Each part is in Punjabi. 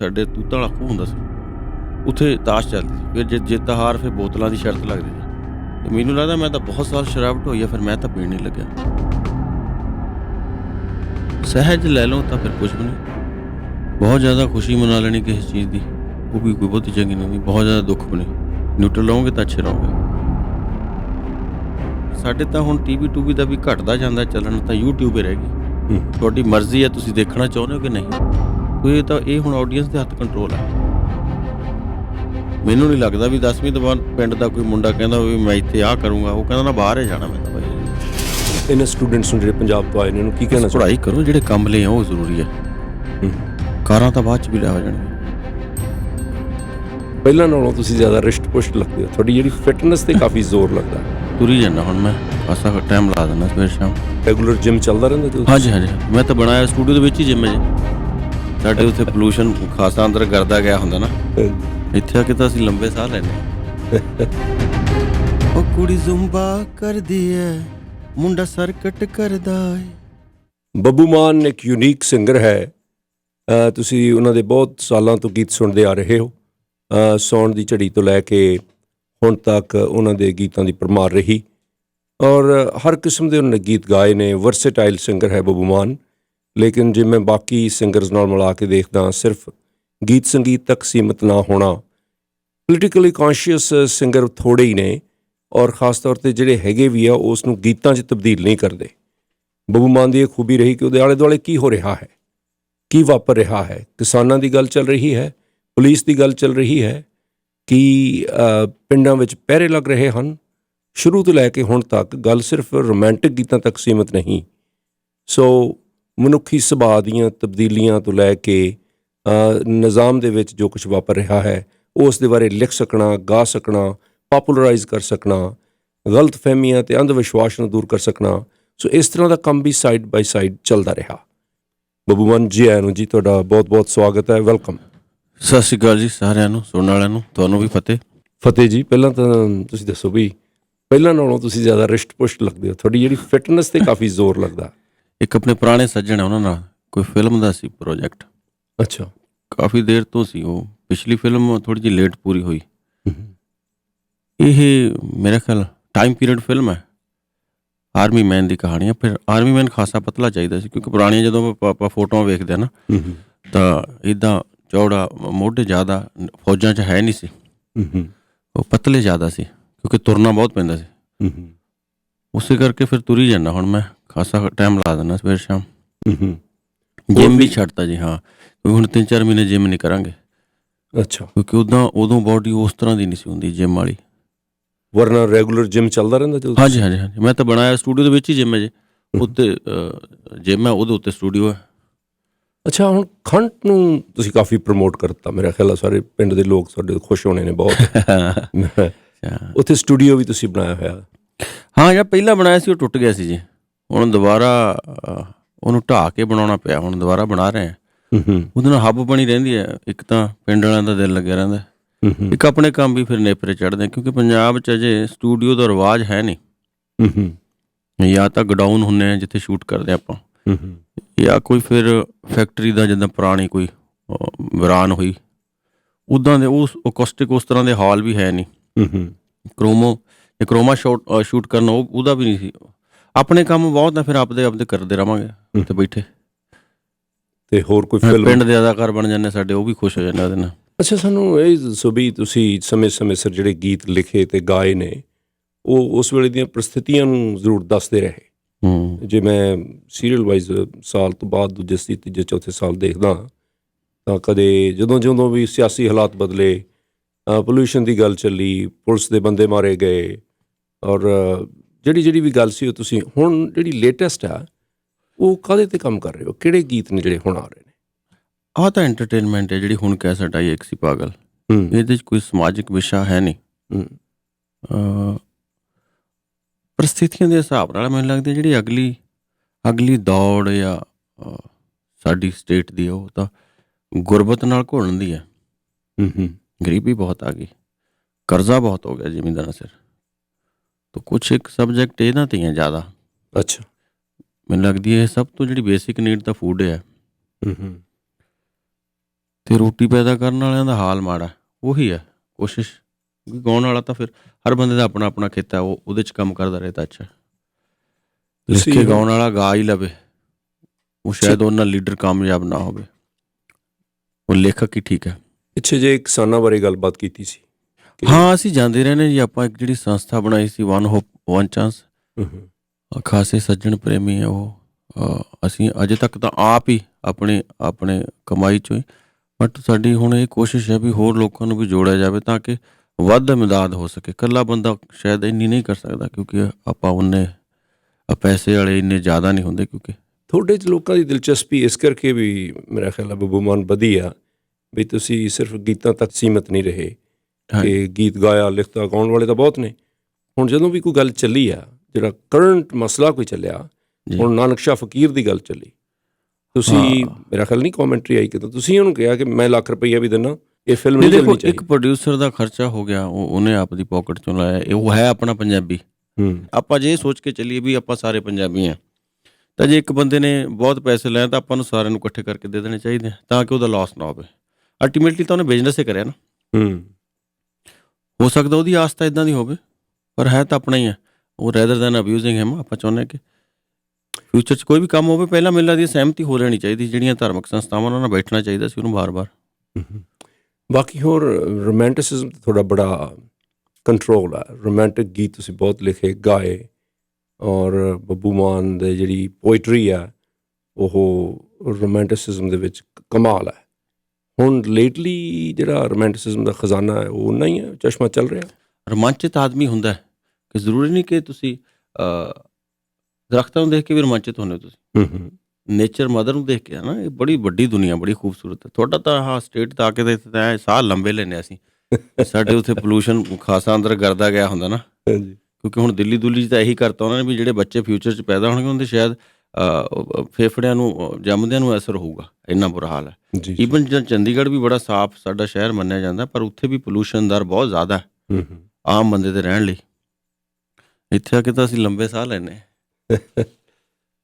ਸਾਡੇ ਤੂਤਾਂ ਵਾਲਾ ਖੂਹ ਹੁੰਦਾ ਸੀ। ਉੱਥੇ ਤਾਸ਼ ਚੱਲਦੀ ਸੀ। ਫਿਰ ਜੇ ਜਿੱਤ ਹਾਰ ਫਿਰ ਬੋਤਲਾਂ ਦੀ ਸ਼ਰਤ ਲੱਗਦੀ ਸੀ। ਤੇ ਮੈਨੂੰ ਲੱਗਦਾ ਮੈਂ ਤਾਂ ਬਹੁਤ ਸਾਲ ਸ਼ਰਾਬ ਢੋਈ ਆ ਫਿਰ ਮੈਂ ਤਾਂ ਪੀਣ ਨਹੀਂ ਲੱਗਿਆ। ਸਹਿਜ ਲੈ ਲਓ ਤਾਂ ਫਿਰ ਕੁਝ ਵੀ ਨਹੀਂ। ਬਹੁਤ ਜ਼ਿਆਦਾ ਖੁਸ਼ੀ ਮਨਾ ਲੈਣੀ ਕਿਸੇ ਚੀਜ਼ ਦੀ। ਉਹ ਵੀ ਕੋਈ ਬਹੁਤੀ ਚੰਗੀ ਨਹੀਂ ਬਹੁਤ ਜ਼ਿਆਦਾ ਦੁੱਖ ਨਹੀਂ। ਨਿਊਟਰਲ ਰਹੋਗੇ ਤਾਂ ਅੱਛੇ ਰਹੋਗੇ। ਸਾਡੇ ਤਾਂ ਹੁਣ ਟੀਵੀ ਟੂਵੀ ਦਾ ਵੀ ਘਟਦਾ ਜਾਂਦਾ ਚੱਲਣ ਤਾਂ YouTube ਹੀ ਰਹਿ ਗਈ। ਤੁਹਾਡੀ ਮਰਜ਼ੀ ਹੈ ਤੁਸੀਂ ਦੇਖਣਾ ਚਾਹੁੰਦੇ ਹੋ ਕਿ ਨਹੀਂ। ਕੋਈ ਤਾਂ ਇਹ ਹੁਣ ਆਡੀਅנס ਦੇ ਹੱਥ ਕੰਟਰੋਲ ਹੈ ਮੈਨੂੰ ਨਹੀਂ ਲੱਗਦਾ ਵੀ 10ਵੀਂ ਤੋਂ ਬਾਅਦ ਪਿੰਡ ਦਾ ਕੋਈ ਮੁੰਡਾ ਕਹਿੰਦਾ ਵੀ ਮੈਂ ਇੱਥੇ ਆਹ ਕਰੂੰਗਾ ਉਹ ਕਹਿੰਦਾ ਨਾ ਬਾਹਰ ਹੀ ਜਾਣਾ ਮੈਂ ਤਾਂ ਭਾਈ ਇਹਨਾਂ ਸਟੂਡੈਂਟਸ ਨੂੰ ਜਿਹੜੇ ਪੰਜਾਬ ਤੋਂ ਆਏ ਨੇ ਉਹਨੂੰ ਕੀ ਕਹਿਣਾ ਚਾਹੁੰਦੇ ਪੜ੍ਹਾਈ ਕਰੋ ਜਿਹੜੇ ਕੰਮ ਲਈ ਆ ਉਹ ਜ਼ਰੂਰੀ ਹੈ। ਕਾਰਾਂ ਤਾਂ ਬਾਅਦ ਚ ਵੀ ਲਿਆ ਹੋ ਜਾਣਗੀਆਂ ਪਹਿਲਾਂ ਨਾਲੋਂ ਤੁਸੀਂ ਜ਼ਿਆਦਾ ਰਿਸ਼ਟ ਪੁਸ਼ਟ ਲੱਗਦੇ ਹੋ। ਤੁਹਾਡੀ ਜਿਹੜੀ ਫਿਟਨੈਸ ਤੇ ਕਾਫੀ ਜ਼ੋਰ ਲੱਗਦਾ। ਤੁਰੀ ਜਾਂਦਾ ਹੁਣ ਮੈਂ ਖਾਸਾ ਟਾਈਮ ਲਾ ਦਿੰਦਾ ਸਵੇਰ ਸ਼ਾਮ। ਰੈਗੂਲਰ ਜਿਮ ਚੱਲਦਾ ਰਹਿੰਦਾ ਤੁਸੀਂ ਹਾਂਜੀ ਹਾਂਜੀ ਮੈਂ ਤਾਂ ਬਣਾਇਆ ਸਟੂਡੀਓ ਦੇ ਵਿੱਚ ਹੀ ਜਿਮ ਹੈ ਜੀ। ਸਾਡੇ ਉੱਥੇ ਪੋਲੂਸ਼ਨ ਖਾਸਾ ਅੰਦਰ ਕਰਦਾ ਗਿਆ ਹੁੰਦਾ ਨਾ। ਇੱਥੇ ਆ ਕੇ ਤਾਂ ਅਸੀਂ ਲੰਬੇ ਸਾਹ ਲੈਨੇ ਉਹ ਕੁੜੀ ਜ਼ੁੰਬਾ ਕਰਦੀ ਐ ਮੁੰਡਾ ਸਰਕਟ ਕਰਦਾ ਏ। ਬੱਬੂ ਮਾਨ ਇੱਕ ਯੂਨੀਕ ਸਿੰਗਰ ਹੈ। ਤੁਸੀਂ ਉਹਨਾਂ ਦੇ ਬਹੁਤ ਸਾਲਾਂ ਤੋਂ ਗੀਤ ਸੁਣਦੇ ਆ ਰਹੇ ਹੋ। ਸੌਣ ਦੀ ਝੜੀ ਤੋਂ ਲੈ ਕੇ ਹੁਣ ਤੱਕ ਉਹਨਾਂ ਦੇ ਗੀਤਾਂ ਦੀ ਪਰਮਾਰ ਰਹੀ। ਔਰ ਹਰ ਕਿਸਮ ਦੇ ਉਹਨਾਂ ਨੇ ਗੀਤ ਗਾਏ ਨੇ ਵਰਸੇਟਾਈਲ ਸਿੰਗਰ ਹੈ ਬੱਬੂ ਮਾਨ। ਲੇਕਿਨ ਜੇ ਮੈਂ ਬਾਕੀ ਸਿੰਗਰਸ ਨਾਲ ਮਿਲਾ ਕੇ ਦੇਖਦਾ, ਸਿਰਫ ਗੀਤ ਸੰਗੀਤ ਤੱਕ ਸੀਮਿਤ ਨਾ ਹੋਣਾ ਪੋਲੀਟੀਕਲੀ ਕੌਨਸ਼ੀਅਸ ਸਿੰਗਰ ਥੋੜੇ ਹੀ ਨੇ ਔਰ ਖਾਸ ਤੌਰ ਤੇ ਜਿਹੜੇ ਹੈਗੇ ਵੀ ਆ, ਉਸ ਨੂੰ ਗੀਤਾਂ 'ਚ ਤਬਦੀਲ ਨਹੀਂ ਕਰਦੇ। ਬੱਬੂ ਮਾਨ ਦੀ ਇਹ ਖੂਬੀ ਰਹੀ ਕਿ ਉਹਦੇ ਆਲੇ ਦੁਆਲੇ ਕੀ ਹੋ ਰਿਹਾ ਹੈ, ਕੀ ਵਾਪਰ ਰਿਹਾ ਹੈ, ਕਿਸਾਨਾਂ ਦੀ ਗੱਲ ਚੱਲ ਰਹੀ ਹੈ, ਪੁਲਿਸ ਦੀ ਗੱਲ ਚੱਲ ਰਹੀ ਹੈ, ਕਿ ਪਿੰਡਾਂ ਵਿੱਚ ਪਹਿਰੇ ਲੱਗ ਰਹੇ ਹਨ। ਸ਼ੁਰੂ ਤੋਂ ਲੈ ਕੇ ਹੁਣ ਤੱਕ ਗੱਲ ਸਿਰਫ ਰੋਮਾਂਟਿਕ ਗੀਤਾਂ ਤੱਕ ਸੀਮਿਤ ਨਹੀਂ। ਸੋ ਮਨੁੱਖੀ ਸੁਭਾਅ ਦੀਆਂ ਤਬਦੀਲੀਆਂ ਤੋਂ ਲੈ ਕੇ ਨਿਜ਼ਾਮ ਦੇ ਵਿੱਚ ਜੋ ਕੁਝ ਵਾਪਰ ਰਿਹਾ ਹੈ ਉਸ ਦੇ ਬਾਰੇ ਲਿਖ ਸਕਣਾ ਗਾ ਸਕਣਾ ਪਪੂਲਰਾਈਜ਼ ਕਰ ਸਕਣਾ ਗਲਤ ਫਹਿਮੀਆਂ ਤੇ ਅੰਧ ਵਿਸ਼ਵਾਸ ਨੂੰ ਦੂਰ ਕਰ ਸਕਣਾ ਸੋ ਇਸ ਤਰ੍ਹਾਂ ਦਾ ਕੰਮ ਵੀ ਸਾਈਡ ਬਾਈ ਸਾਈਡ ਚੱਲਦਾ ਰਿਹਾ। ਬੱਬੂ ਮਾਨ ਜੀ ਆਇਆਂ ਨੂੰ ਜੀ ਤੁਹਾਡਾ ਬਹੁਤ-ਬਹੁਤ ਸਵਾਗਤ ਹੈ ਵੈਲਕਮ ਸਤਿ ਸ਼੍ਰੀ ਅਕਾਲ ਜੀ ਸਾਰਿਆਂ ਨੂੰ ਸੁਣਨ ਵਾਲਿਆਂ ਨੂੰ ਤੁਹਾਨੂੰ ਵੀ ਫਤਿਹ। ਫਤਿਹ ਜੀ ਪਹਿਲਾਂ ਤਾਂ ਤੁਸੀਂ ਦੱਸੋ ਵੀ ਪਹਿਲਾਂ ਨਾਲੋਂ ਤੁਸੀਂ ਜ਼ਿਆਦਾ ਰਿਸ਼ਟ ਪੁਸ਼ਟ ਲੱਗਦੇ ਹੋ ਤੁਹਾਡੀ ਜਿਹੜੀ ਫਿਟਨੈਸ ਤੇ ਕਾਫੀ ਜ਼ੋਰ ਲੱਗਦਾ। ਇੱਕ ਆਪਣੇ ਪੁਰਾਣੇ ਸੱਜਣ ਆ ਉਹਨਾਂ ਨਾਲ ਕੋਈ ਫਿਲਮ ਦਾ ਸੀ ਪ੍ਰੋਜੈਕਟ ਅੱਛਾ। ਕਾਫੀ ਦੇਰ ਤੋਂ ਸੀ ਉਹ। ਪਿਛਲੀ ਫਿਲਮ ਥੋੜੀ ਜਿਹੀ ਲੇਟ ਪੂਰੀ ਹੋਈ। ਇਹ ਮੇਰੇ ਖਿਆਲ ਟਾਈਮ ਪੀਰੀਅਡ ਫਿਲਮ ਹੈ। ਆਰਮੀ ਮੈਨ ਦੀ ਕਹਾਣੀ ਹੈ। ਫਿਰ ਆਰਮੀ ਮੈਨ ਖਾਸਾ ਪਤਲਾ ਚਾਹੀਦਾ ਸੀ ਕਿਉਂਕਿ ਪੁਰਾਣੀਆਂ ਜਦੋਂ ਆਪਾਂ- ਆਪਾਂ ਫੋਟੋਆਂ ਵੇਖਦੇ ਆ ਨਾ ਤਾਂ ਇਦਾਂ ਚੌੜਾ ਮੋਢੇ ਜ਼ਿਆਦਾ ਫੌਜਾਂ 'ਚ ਹੈ ਨਹੀਂ ਸੀ। ਉਹ ਪਤਲੇ ਜ਼ਿਆਦਾ ਸੀ ਕਿਉਂਕਿ ਤੁਰਨਾ ਬਹੁਤ ਪੈਂਦਾ ਸੀ। ਉਸੇ ਕਰਕੇ ਫਿਰ ਤੁਰੀ ਜਾਂਦਾ ਹੁਣ ਮੈਂ। ਖਾਸਾ ਟਾਈਮ ਲਾ ਦਿੰਦਾ ਸਵੇਰ ਸ਼ਾਮ। ਜਿਮ ਵੀ ਛੱਡਤਾ ਜੀ ਹਾਂ। ਕਿਉਂਕਿ ਹੁਣ 3-4 ਮਹੀਨੇ ਜਿਮ ਨਹੀਂ ਕਰਾਂਗੇ। ਅੱਛਾ। ਕਿਉਂਕਿ ਉਦਾਂ ਉਦੋਂ ਬਾਡੀ ਉਸ ਤਰ੍ਹਾਂ ਦੀ ਨਹੀਂ ਸੀ ਹੁੰਦੀ ਜਿਮ ਵਾਲੀ। ਵਰਨਾ ਰੈਗੂਲਰ ਜਿਮ ਚੱਲਦਾ ਰਹਿੰਦਾ ਜਦੋਂ ਹਾਂਜੀ ਹਾਂਜੀ ਹਾਂਜੀ। ਮੈਂ ਤਾਂ ਬਣਾਇਆ ਸਟੂਡੀਓ ਦੇ ਵਿੱਚ ਹੀ ਜਿਮ ਹੈ ਜੀ। ਉੱਤੇ ਜਿਮ ਹੈ ਉਹਦੇ ਉੱਤੇ ਸਟੂਡੀਓ ਹੈ। ਅੱਛਾ ਹੁਣ ਖੰਡ ਨੂੰ ਤੁਸੀਂ ਕਾਫੀ ਪ੍ਰਮੋਟ ਕਰਤਾ ਮੇਰਾ ਖਿਆਲ ਆ ਸਾਰੇ ਪਿੰਡ ਦੇ ਲੋਕ ਤੁਹਾਡੇ ਤੋਂ ਖੁਸ਼ ਹੋਣੇ ਨੇ ਬਹੁਤ। ਉੱਥੇ ਸਟੂਡੀਓ ਵੀ ਤੁਸੀਂ ਬਣਾਇਆ ਹੋਇਆ। ਹਾਂ ਜਿਹੜਾ ਪਹਿਲਾਂ ਬਣਾਇਆ ਸੀ ਉਹ ਟੁੱਟ ਗਿਆ ਸੀ ਜੀ। ਹੁਣ ਦੁਬਾਰਾ ਉਹਨੂੰ ਢਾਹ ਕੇ ਬਣਾਉਣਾ ਪਿਆ ਹੁਣ ਦੁਬਾਰਾ ਬਣਾ ਰਹੇ ਹਾਂ। ਉਹਦੇ ਨਾਲ ਹੱਬ ਬਣੀ ਰਹਿੰਦੀ ਹੈ। ਇੱਕ ਤਾਂ ਪਿੰਡ ਵਾਲਿਆਂ ਦਾ ਦਿਲ ਲੱਗਿਆ ਰਹਿੰਦਾ। ਇੱਕ ਆਪਣੇ ਕੰਮ ਵੀ ਫਿਰ ਨੇਪਰੇ ਚੜਦੇ ਕਿਉਂਕਿ ਪੰਜਾਬ 'ਚ ਅਜੇ ਸਟੂਡੀਓ ਦਾ ਰਿਵਾਜ ਹੈ ਨਹੀਂ। ਜਾਂ ਤਾਂ ਗਡਾਊਨ ਹੁੰਨੇ ਆ ਜਿੱਥੇ ਸ਼ੂਟ ਕਰਦੇ ਆਪਾਂ। ਜਾਂ ਕੋਈ ਫਿਰ ਫੈਕਟਰੀ ਦਾ ਜਿੱਦਾਂ ਪੁਰਾਣੀ ਕੋਈ ਵੀਰਾਨ ਹੋਈ। ਉਦਾਂ ਦੇ ਉਸ ਅਕੋਸਟਿਕ ਉਸ ਤਰ੍ਹਾਂ ਦੇ ਹਾਲ ਵੀ ਹੈ ਨਹੀਂ। ਕ੍ਰੋਮੋ ਇਹ ਕ੍ਰੋਮਾ ਸ਼ਾਟ ਸ਼ੂਟ ਕਰਨਾ ਉਹ ਉਹਦਾ ਵੀ ਨਹੀਂ ਸੀ। ਆਪਣੇ ਕੰਮ ਬਹੁਤ ਆ ਫਿਰ ਆਪਦੇ ਆਪਦੇ ਕਰਦੇ ਰਵਾਂਗੇ ਤੇ ਬੈਠੇ। ਤੇ ਹੋਰ ਕੋਈ ਪਿੰਡ ਫਿਲਮ ਦੇ ਅਦਾਕਾਰ ਬਣ ਜਾਂਦੇ ਸਾਡੇ ਉਹ ਵੀ ਖੁਸ਼ ਹੋ ਜਾਂਦੇ ਉਹਦੇ ਨਾਲ। ਅੱਛਾ ਸਾਨੂੰ ਇਹ ਵੀ ਤੁਸੀਂ ਸਮੇਂ-ਸਮੇਂ ਸਿਰ ਜਿਹੜੇ ਗੀਤ ਲਿਖੇ ਤੇ ਗਾਏ ਨੇ ਉਹ ਉਸ ਵੇਲੇ ਦੀਆਂ ਪ੍ਰਸਥਿਤੀਆਂ ਨੂੰ ਜ਼ਰੂਰ ਦੱਸਦੇ ਰਹੇ। ਜੇ ਮੈਂ ਸੀਰੀਅਲ ਵਾਈਜ਼ ਸਾਲ ਤੋਂ ਬਾਅਦ ਦੂਜੇ ਸੀ ਤੀਜੇ ਚੌਥੇ ਸਾਲ ਦੇਖਦਾ ਤਾਂ ਕਦੇ ਜਦੋਂ ਜਦੋਂ ਵੀ ਸਿਆਸੀ ਹਾਲਾਤ ਬਦਲੇ ਪੋਲੂਸ਼ਨ ਦੀ ਗੱਲ ਚੱਲੀ ਪੁਲਿਸ ਦੇ ਬੰਦੇ ਮਾਰੇ ਗਏ ਔਰ ਜਿਹੜੀ ਜਿਹੜੀ ਵੀ ਗੱਲ ਸੀ ਉਹ ਤੁਸੀਂ ਹੁਣ ਜਿਹੜੀ ਲੇਟੈਸਟ ਆ ਉਹ ਕਾਹਦੇ ਤੇ ਕੰਮ ਕਰ ਰਹੇ ਹੋ? ਕਿਹੜੇ ਗੀਤ ਨੇ ਜਿਹੜੇ ਹੁਣ ਆ ਰਹੇ ਨੇ? ਆਹ ਤਾਂ ਐਂਟਰਟੇਨਮੈਂਟ ਹੈ ਜਿਹੜੀ ਹੁਣ ਕੈਸਟ ਆਈ ਇੱਕ ਸੀ ਪਾਗਲ। ਇਹਦੇ 'ਚ ਕੋਈ ਸਮਾਜਿਕ ਵਿਸ਼ਾ ਹੈ ਨਹੀਂ। ਅਹ ਪਰਿਸਥਿਤੀਆਂ ਦੇ ਹਿਸਾਬ ਨਾਲ ਮੈਨੂੰ ਲੱਗਦਾ ਜਿਹੜੀ ਅਗਲੀ ਅਗਲੀ ਦੌੜ ਜਾਂ ਸਾਡੀ ਸਟੇਟ ਦੀ ਉਹ ਤਾਂ ਗੁਰਬਤ ਨਾਲ ਘੁਲਣ ਦੀ ਹੈ ਹੂੰ ਹੂੰ। ਗਰੀਬੀ ਬਹੁਤ ਆ ਗਈ। ਕਰਜ਼ਾ ਬਹੁਤ ਹੋ ਗਿਆ ਜ਼ਿਮੀਂਦਾਰਾਂ ਸਿਰ। ਤਾਂ ਕੁਛ ਇੱਕ ਸਬਜੈਕਟ ਇਹਨਾਂ ਤੇ ਹੀ ਹੈ ਜ਼ਿਆਦਾ। ਅੱਛਾ। ਮੈਨੂੰ ਲੱਗਦੀ ਹੈ ਸਭ ਤੋਂ ਜਿਹੜੀ ਬੇਸਿਕ ਨੀਡ ਤਾਂ ਫੂਡ ਹੈ। ਹੂੰ ਹੂੰ। ਤੇ ਰੋਟੀ ਪੈਦਾ ਕਰਨ ਵਾਲਿਆਂ ਦਾ ਹਾਲ ਮਾੜਾ ਉਹੀ ਹੈ ਕੋਸ਼ਿਸ਼। ਕਿਉਂਕਿ ਗਾਉਣ ਵਾਲਾ ਤਾਂ ਫਿਰ ਹਰ ਬੰਦੇ ਦਾ ਆਪਣਾ ਆਪਣਾ ਖੇਤਾ ਉਹ ਉਹਦੇ ਚ ਕੰਮ ਕਰਦਾ ਰਹੇ ਤਾਂ ਅੱਛਾ। ਲਿਖ ਕੇ ਗਾਉਣ ਵਾਲਾ ਗਾ ਹੀ ਲਵੇ ਉਹ ਸ਼ਾਇਦ ਉਹਨਾਂ ਲੀਡਰ ਕਾਮਯਾਬ ਨਾ ਹੋਵੇ। ਉਹ ਲੇਖਕ ਹੀ ਠੀਕ ਹੈ। ਪਿੱਛੇ ਜੇ ਕਿਸਾਨਾਂ ਬਾਰੇ ਗੱਲਬਾਤ ਕੀਤੀ ਸੀ ਹਾਂ ਅਸੀਂ ਜਾਂਦੇ ਰਹਿੰਦੇ ਜੀ ਆਪਾਂ ਇੱਕ ਜਿਹੜੀ ਸੰਸਥਾ ਬਣਾਈ ਸੀ ਵਨ ਹੋਪ ਵਨ ਚਾਂਸ ਖਾਸੇ ਸੱਜਣ ਪ੍ਰੇਮੀ ਹੈ ਉਹ। ਅਸੀਂ ਅਜੇ ਤੱਕ ਤਾਂ ਆਪ ਹੀ ਆਪਣੇ ਆਪਣੇ ਕਮਾਈ ਚੋਂ ਹੀ। ਬਟ ਸਾਡੀ ਹੁਣ ਇਹ ਕੋਸ਼ਿਸ਼ ਹੈ ਵੀ ਹੋਰ ਲੋਕਾਂ ਨੂੰ ਵੀ ਜੋੜਿਆ ਜਾਵੇ ਤਾਂ ਕਿ ਵੱਧ ਮਦਦ ਹੋ ਸਕੇ। ਇਕੱਲਾ ਬੰਦਾ ਸ਼ਾਇਦ ਇੰਨੀ ਨਹੀਂ ਕਰ ਸਕਦਾ ਕਿਉਂਕਿ ਆਪਾਂ ਉਹਨੇ ਪੈਸੇ ਵਾਲੇ ਇੰਨੇ ਜ਼ਿਆਦਾ ਨਹੀਂ ਹੁੰਦੇ ਕਿਉਂਕਿ। ਤੁਹਾਡੇ ਚ ਲੋਕਾਂ ਦੀ ਦਿਲਚਸਪੀ ਇਸ ਕਰਕੇ ਵੀ ਮੇਰਾ ਖਿਆਲ ਹੈ ਬੱਬੂ ਮਾਨ ਵਧੀ ਆ ਵੀ ਤੁਸੀਂ ਸਿਰਫ ਗੀਤਾਂ ਤੱਕ ਸੀਮਤ ਨਹੀਂ ਰਹੇ। ਕਿ ਗੀਤ ਗਾਇਆ ਲਿਖਤਾ ਗਾਉਣ ਵਾਲੇ ਤਾਂ ਬਹੁਤ ਨੇ। ਹੁਣ ਜਦੋਂ ਵੀ ਕੋਈ ਗੱਲ ਚੱਲੀ ਆ ਜਿਹੜਾ ਕਰੰਟ ਮਸਲਾ ਕੋਈ ਚੱਲਿਆ। ਹੁਣ ਨਾਨਕ ਸ਼ਾਹ ਫਕੀਰ ਦੀ ਗੱਲ ਚੱਲੀ। ਤੁਸੀਂ। ਮੇਰਾ ਖਿਆਲ ਨਹੀਂ ਕਮੈਂਟਰੀ ਆਈ ਕਿ ਤੁਸੀਂ ਉਹਨੂੰ ਕਿਹਾ ਕਿ ਮੈਂ ਲੱਖ ਰੁਪਈਆ ਵੀ ਦਿੰਨਾ ਇਹ ਫਿਲਮ ਨਹੀਂ ਚੱਲਣੀ ਇੱਕ ਪ੍ਰੋਡਿਊਸਰ ਦਾ ਖਰਚਾ ਹੋ ਗਿਆ ਉਹ ਉਹਨੇ ਆਪਦੀ ਪਾਕਟ ਚੋਂ ਲਾਇਆ ਇਹ ਉਹ ਹੈ ਆਪਣਾ ਪੰਜਾਬੀ। ਹੂੰ। ਆਪਾਂ ਜੇ ਸੋਚ ਕੇ ਚੱਲੀਏ ਵੀ ਆਪਾਂ ਸਾਰੇ ਪੰਜਾਬੀ ਆ ਤਾਂ ਜੇ ਇੱਕ ਬੰਦੇ ਨੇ ਬਹੁਤ ਪੈਸੇ ਲਏ ਤਾਂ ਆਪਾਂ ਨੂੰ ਸਾਰਿਆਂ ਨੂੰ ਇਕੱਠੇ ਕਰਕੇ ਦੇ ਦੇਣੇ ਚਾਹੀਦੇ ਤਾਂ ਕਿ ਉਹਦਾ ਲਾਸ ਨਾ ਹੋਵੇ। ਅਲਟੀਮੇਟਲੀ ਤਾਂ ਉਹਨੇ ਬਿਜ਼ਨਸ ਹੀ ਕਰਿਆ ਨਾ। ਹੂੰ। ਹੋ ਸਕਦਾ ਉਹਦੀ ਆਸ ਤਾਂ ਇਦਾਂ ਦੀ ਹੋਵੇ, ਪਰ ਹੈ ਤਾਂ ਆਪਣਾ ਹੀ ਹੈ ਉਹ ਰੈਦਰ ਦੈਨ ਅਬਿਊਜ਼ਿੰਗ ਹਿਮ ਆਪਾਂ ਚਾਹੁੰਦੇ ਹਾਂ ਕਿ ਫਿਊਚਰ 'ਚ ਕੋਈ ਵੀ ਕੰਮ ਹੋਵੇ, ਪਹਿਲਾਂ ਮਿਲਣਾ ਦੀ ਸਹਿਮਤੀ ਹੋ ਲੈਣੀ ਚਾਹੀਦੀ, ਜਿਹੜੀਆਂ ਧਾਰਮਿਕ ਸੰਸਥਾਵਾਂ ਉਹਨਾਂ ਨਾਲ ਬੈਠਣਾ ਚਾਹੀਦਾ ਸੀ ਉਹਨੂੰ ਵਾਰ-ਵਾਰ। ਬਾਕੀ ਹੋਰ ਰੋਮਾਂਟਿਸਿਜ਼ਮ ਤੇ ਤੁਹਾਡਾ ਬੜਾ ਕੰਟਰੋਲ ਆ। ਰੋਮਾਂਟਿਕ ਗੀਤ ਤੁਸੀਂ ਬਹੁਤ ਲਿਖੇ, ਗਾਏ, ਔਰ ਬੱਬੂ ਮਾਨ ਦੇ ਜਿਹੜੀ ਪੋਇਟਰੀ ਆ, ਉਹ ਰੋਮਾਂਟਿਸਿਜ਼ਮ ਦੇ ਵਿੱਚ ਕਮਾਲ ਹੈ ਹੁਣ ਲੇਟਲੀ ਜਿਹੜਾ ਰੋਮਾਂਟਿਸਿਜ਼ਮ ਦਾ ਖਜ਼ਾਨਾ ਹੈ ਉਹ ਉਨਾ ਹੀ ਹੈ ਚਸ਼ਮਾ ਚੱਲ ਰਿਹਾ? ਰੋਮਾਂਚਿਤ ਆਦਮੀ ਹੁੰਦਾ ਹੈ ਕਿ ਜ਼ਰੂਰੀ ਨਹੀਂ ਕਿ ਤੁਸੀਂ ਅ, ਦਰਖਤਾਂ ਨੂੰ ਦੇਖ ਕੇ ਵੀ ਰੋਮਾਂਚਿਤ ਹੁੰਦੇ ਹੋ ਤੁਸੀਂ। ਹੂੰ ਹੂੰ। ਨੇਚਰ ਮਦਰ ਨੂੰ ਦੇਖ ਕੇ ਨਾ ਇਹ ਬੜੀ ਵੱਡੀ ਦੁਨੀਆ ਬੜੀ ਖੂਬਸੂਰਤ ਹੈ। ਤੁਹਾਡਾ ਤਾਂ ਆਹ ਸਟੇਟ ਤਾਂ ਆ ਕੇ ਤਾਂ ਤਾਂ ਸਾਹ ਲੰਬੇ ਲੈਨੇ ਅਸੀਂ। ਸਾਡੇ ਉੱਥੇ ਪੋਲੂਸ਼ਨ ਖਾਸਾ ਅੰਦਰ ਕਰਦਾ ਗਿਆ ਹੁੰਦਾ ਨਾ। ਹਾਂਜੀ। ਕਿਉਂਕਿ ਹੁਣ ਦਿੱਲੀ ਦੁੱਲੀ 'ਚ ਤਾਂ ਇਹੀ ਕਰਤਾ ਉਹਨਾਂ ਨੇ ਵੀ ਜਿਹੜੇ ਬੱਚੇ ਫਿਊਚਰ 'ਚ ਪੈਦਾ ਹੋਣਗੇ ਉਹਦੇ ਸ਼ਾਇਦ ਅ, ਫੇਫੜਿਆਂ ਨੂੰ ਜੰਮਦਿਆਂ ਨੂੰ ਅਸਰ ਹੋਊਗਾ। ਇੰਨਾ ਬੁਰਾ ਹਾਲ ਹੈ। ਈਵਨ ਚੰਡੀਗੜ੍ਹ ਵੀ ਬੜਾ ਸਾਫ਼ ਸਾਡਾ ਸ਼ਹਿਰ ਮੰਨਿਆ ਜਾਂਦਾ ਪਰ ਉੱਥੇ ਵੀ ਪੋਲੂਸ਼ਨ ਦਰ ਬਹੁਤ ਜ਼ਿਆਦਾ ਹੈ। ਆਮ ਬੰਦੇ ਦੇ ਰਹਿਣ ਲਈ। ਇੱਥੇ ਆ ਕੇ ਤਾਂ ਅਸੀਂ ਲੰਬੇ ਸਾਹ ਲੈਨੇ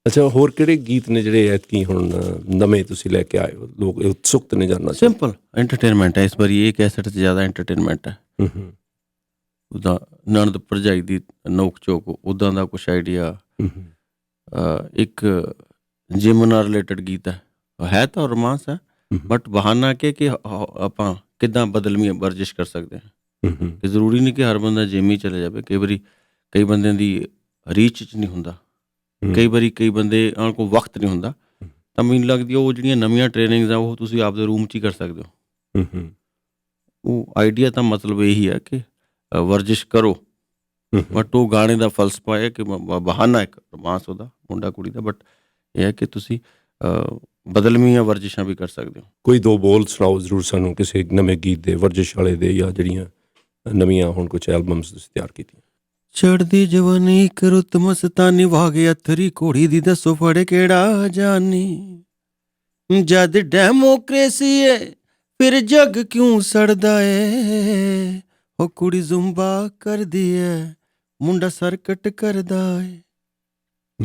ਅੱਛਾ ਹੋਰ ਕਿਹੜੇ ਗੀਤ ਨੇ ਜਿਹੜੇ ਐਤਕੀ ਹੁਣ ਨਵੇਂ ਤੁਸੀਂ ਲੈ ਕੇ ਆਏ ਹੋ? ਲੋਕ ਉਤਸੁਕਤ ਨੇ ਜਾਨਣਾ ਸਿੰਪਲ ਐਂਟਰਟੇਨਮੈਂਟ ਹੈ। ਇਸ ਵਾਰੀ ਇਹ ਕੈਸਟ 'ਚ ਜ਼ਿਆਦਾ ਐਂਟਰਟੇਨਮੈਂਟ ਹੈ। ਹੂੰ ਉਹਦਾ ਨਣਦ ਭਰਜਾਈ ਦੀ ਨੋਕ ਝੋਕ ਉਦਾਂ ਦਾ ਕੁਝ ਆਈਡੀਆ ਹੂੰ। ਇੱਕ ਜਿਮ ਨਾਲ ਰਿਲੇਟਡ ਗੀਤ ਹੈ। ਹੈ ਤਾਂ ਰੋਮਾਂਸ ਹੈ। ਬਟ ਬਹਾਨਾ ਕਿ ਕਿ ਆਪਾਂ ਕਿਦਾਂ ਬਦਲਵੀਂ ਵਰਜਿਸ਼ ਕਰ ਸਕਦੇ ਹਾਂ। ਕਿ ਜ਼ਰੂਰੀ ਨਹੀਂ ਕਿ ਹਰ ਬੰਦਾ ਜਿਮ ਹੀ ਚਲੇ ਜਾਵੇ। ਕਈ ਵਾਰੀ ਕਈ ਬੰਦਿਆਂ ਦੀ ਰੀਚ 'ਚ ਨਹੀਂ ਹੁੰਦਾ। ਕਈ ਵਾਰੀ ਕਈ ਬੰਦੇ ਉਹਨਾਂ ਕੋਲ ਵਕਤ ਨਹੀਂ ਹੁੰਦਾ। ਤਾਂ ਮੈਨੂੰ ਲੱਗਦੀ ਉਹ ਜਿਹੜੀਆਂ ਨਵੀਆਂ ਟ੍ਰੇਨਿੰਗਸ ਆ ਉਹ ਤੁਸੀਂ ਆਪਦੇ ਰੂਮ 'ਚ ਹੀ ਕਰ ਸਕਦੇ ਹੋ। ਉਹ ਆਈਡੀਆ ਤਾਂ ਮਤਲਬ ਇਹੀ ਹੈ ਕਿ ਵਰਜਿਸ਼ ਕਰੋ। ਬਟ ਉਹ ਗਾਣੇ ਦਾ ਫਲਸਫਾ ਹੈ ਕਿ ਬਹਾਨਾ ਇੱਕ ਰੋਮਾਂਸ ਉਹਦਾ ਮੁੰਡਾ ਕੁੜੀ ਦਾ ਬਟ ਇਹ ਹੈ ਕਿ ਤੁਸੀਂ ਬਦਲਵੀਆਂ ਵਰਜਿਸ਼ਾਂ ਵੀ ਕਰ ਸਕਦੇ ਹੋ। ਕੋਈ ਦੋ ਬੋਲ ਸੁਣਾਓ ਜ਼ਰੂਰ ਸਾਨੂੰ ਕਿਸੇ ਨਵੇਂ ਗੀਤ ਦੇ ਵਰਜਿਸ਼ ਵਾਲੇ ਦੇ ਜਾਂ ਜਿਹੜੀਆਂ ਨਵੀਆਂ ਹੁਣ ਕੁਝ ਐਲਬਮਸ ਤੁਸੀਂ ਤਿਆਰ ਕੀਤੀਆਂ। ਚੜਦੀ ਜਵਾਨੀ ਇੱਕ ਰੁੱਤ ਮਸਤਾਨੀ ਵਾਗੇ ਅਥਰੀ ਘੋੜੀ ਦੀ ਦੱਸੋ ਫੜ ਕਿਹੜਾ ਜਾਨੀ। ਜਦ ਡੈਮੋਕ੍ਰੇਸੀ ਏ ਫਿਰ ਜੱਗ ਕਿਉਂ ਸੜਦਾ ਏ? ਉਹ ਕੁੜੀ ਜ਼ੁੰਬਾ ਕਰਦੀ ਏ। ਮੁੰਡਾ ਸਰਕਟ ਕਰਦਾ ਏ।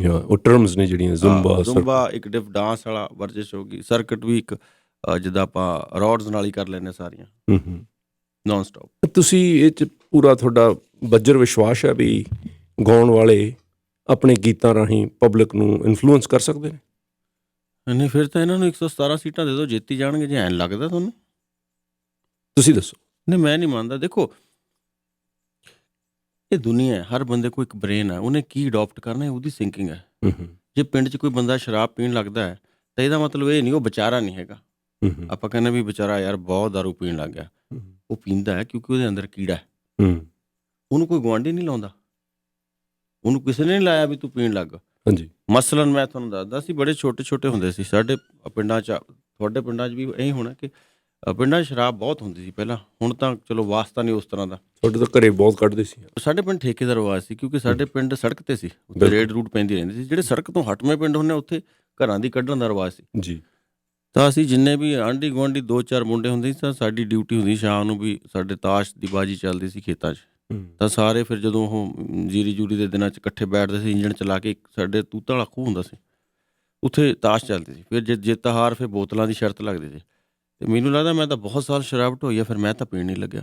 ਜਾਂ ਉਹ ਟਰਮਸ ਨੇ ਜਿਹੜੀਆਂ ਜ਼ੁੰਬਾ ਹਾਂ, ਜ਼ੁੰਬਾ ਇੱਕ ਡਿਫ ਡਾਂਸ ਵਾਲਾ ਵਰਜਿਸ਼ ਹੋਗੀ ਸਰਕਟ ਵੀ ਇੱਕ ਜਿੱਦਾਂ ਆਪਾਂ ਰੋਡਸ ਨਾਲ ਹੀ ਕਰ ਲੈਨੇ ਸਾਰੀਆਂ। ਹੂੰ ਹੂੰ। ਨਾਨ ਸਟਾਪ ਤੁਸੀਂ ਇਹ ਚ ਪੂਰਾ ਤੁਹਾਡਾ ਬੱਜਰ ਵਿਸ਼ਵਾਸ ਹੈ ਵੀ ਗਾਉਣ ਵਾਲੇ ਆਪਣੇ ਗੀਤਾਂ ਰਾਹੀਂ ਪਬਲਿਕ ਨੂੰ ਇਨਫਲੂਐਂਸ ਕਰ ਸਕਦੇ ਨੇ? ਨਹੀਂ ਫਿਰ ਤਾਂ ਇਹਨਾਂ ਨੂੰ 117 ਸੀਟਾਂ ਦੇ ਦਿਓ ਜਿੱਤੀ ਜਾਣਗੇ। ਜੇ ਐਂ ਲੱਗਦਾ ਤੁਹਾਨੂੰ। ਤੁਸੀਂ ਦੱਸੋ। ਨਹੀਂ ਮੈਂ ਨਹੀਂ ਮੰਨਦਾ। ਦੇਖੋ ਇਹ ਦੁਨੀਆ ਹੈ ਹਰ ਬੰਦੇ ਕੋਲ ਇੱਕ ਬ੍ਰੇਨ ਹੈ ਉਹਨੇ ਕੀ ਅਡਾਪਟ ਕਰਨਾ ਹੈ ਉਹਦੀ ਥਿੰਕਿੰਗ ਹੈ। ਜੇ ਪਿੰਡ 'ਚ ਕੋਈ ਬੰਦਾ ਸ਼ਰਾਬ ਪੀਣ ਲੱਗਦਾ ਹੈ ਤਾਂ ਇਹਦਾ ਮਤਲਬ ਇਹ ਨਹੀਂ ਉਹ ਵਿਚਾਰਾ ਨਹੀਂ ਹੈਗਾ। ਆਪਾਂ ਕਹਿੰਦੇ ਵੀ ਵਿਚਾਰਾ ਯਾਰ ਬਹੁਤ ਦਾਰੂ ਪੀਣ ਲੱਗ ਗਿਆ। ਉਹ ਪੀਂਦਾ ਹੈ ਕਿਉਂਕਿ ਉਹਦੇ ਅੰਦਰ ਕੀੜਾ ਹੈ। ਹੂੰ। ਉਹਨੂੰ ਕੋਈ ਗੁਆਂਢੀ ਨਹੀਂ ਲਾਉਂਦਾ। ਉਹਨੂੰ ਕਿਸੇ ਨੇ ਨਹੀਂ ਲਾਇਆ ਵੀ ਤੂੰ ਪੀਣ ਲੱਗ। ਹਾਂਜੀ। ਮਸਲਨ ਮੈਂ ਤੁਹਾਨੂੰ ਦੱਸਦਾ ਸੀ ਬੜੇ ਛੋਟੇ ਛੋਟੇ ਹੁੰਦੇ ਸੀ। ਸਾਡੇ ਪਿੰਡਾਂ 'ਚ ਤੁਹਾਡੇ ਪਿੰਡਾਂ 'ਚ ਵੀ ਇਹੀ ਹੋਣਾ ਕਿ ਅ, ਪਿੰਡਾਂ 'ਚ ਸ਼ਰਾਬ ਬਹੁਤ ਹੁੰਦੀ ਸੀ ਪਹਿਲਾਂ। ਹੁਣ ਤਾਂ ਚਲੋ ਵਾਸਤਾ ਨਹੀਂ ਉਸ ਤਰ੍ਹਾਂ ਦਾ। ਤੁਹਾਡੇ ਤਾਂ ਘਰੇ ਬਹੁਤ ਕੱਢਦੇ ਸੀ। ਸਾਡੇ ਪਿੰਡ ਠੇਕੇਦਾਰ ਰਵਾਜ ਸੀ ਕਿਉਂਕਿ ਸਾਡੇ ਪਿੰਡ ਸੜਕ ਤੇ ਸੀ। ਉੱਥੇ ਬਿਲਕੁਲ। ਰੇਡ ਰੂਟ ਪੈਂਦੀ ਰਹਿੰਦੀ ਸੀ। ਜਿਹੜੇ ਸੜਕ ਤੋਂ ਹਟਵੇਂ ਪਿੰਡ ਹੁੰਦੇ ਉੱਥੇ ਘਰਾਂ ਦੀ ਕੱਢਣ ਦਾ ਰਵਾਜ ਸੀ। ਜੀ। ਤਾਂ ਅਸੀਂ ਜਿੰਨੇ ਵੀ ਆਂਢੀ ਗੁਆਂਢੀ ਦੋ ਚਾਰ ਮੁੰਡੇ ਹੁੰਦੇ ਸੀ ਤਾਂ ਸਾਡੀ ਡਿਊਟੀ ਹੁੰਦੀ ਸੀ ਸ਼ਾਮ ਨੂੰ ਵੀ ਸਾਡੇ ਤਾਸ਼ ਦੀ ਬਾਜੀ ਚੱਲਦੀ ਸੀ ਖੇਤਾਂ 'ਚ। ਤਾਂ ਸਾਰੇ ਫਿਰ ਜਦੋਂ ਉਹ ਮ, ਜੀਰੀ ਜੂਰੀ ਦੇ ਦਿਨਾਂ 'ਚ ਇਕੱਠੇ ਬੈਠਦੇ ਸੀ ਇੰਜਣ ਚਲਾ ਕੇ ਇੱਕ ਸਾਡੇ ਤੂਤਾਂ ਵਾਲਾ ਖੂਹ ਹੁੰਦਾ ਸੀ। ਉੱਥੇ ਤਾਸ਼ ਚੱਲਦੀ ਸੀ। ਫਿਰ ਜੇ ਜਿੱਤ ਹਾਰ ਫਿਰ ਬੋਤਲਾਂ ਦੀ ਸ਼ਰਤ ਲੱਗਦੀ ਸੀ। ਤੇ ਮੈਨੂੰ ਲੱਗਦਾ ਮੈਂ ਤਾਂ ਬਹੁਤ ਸਾਲ ਸ਼ਰਾਬ ਢੋਈ ਆ ਫਿਰ ਮੈਂ ਤਾਂ ਪੀਣ ਨਹੀਂ ਲੱਗਿਆ।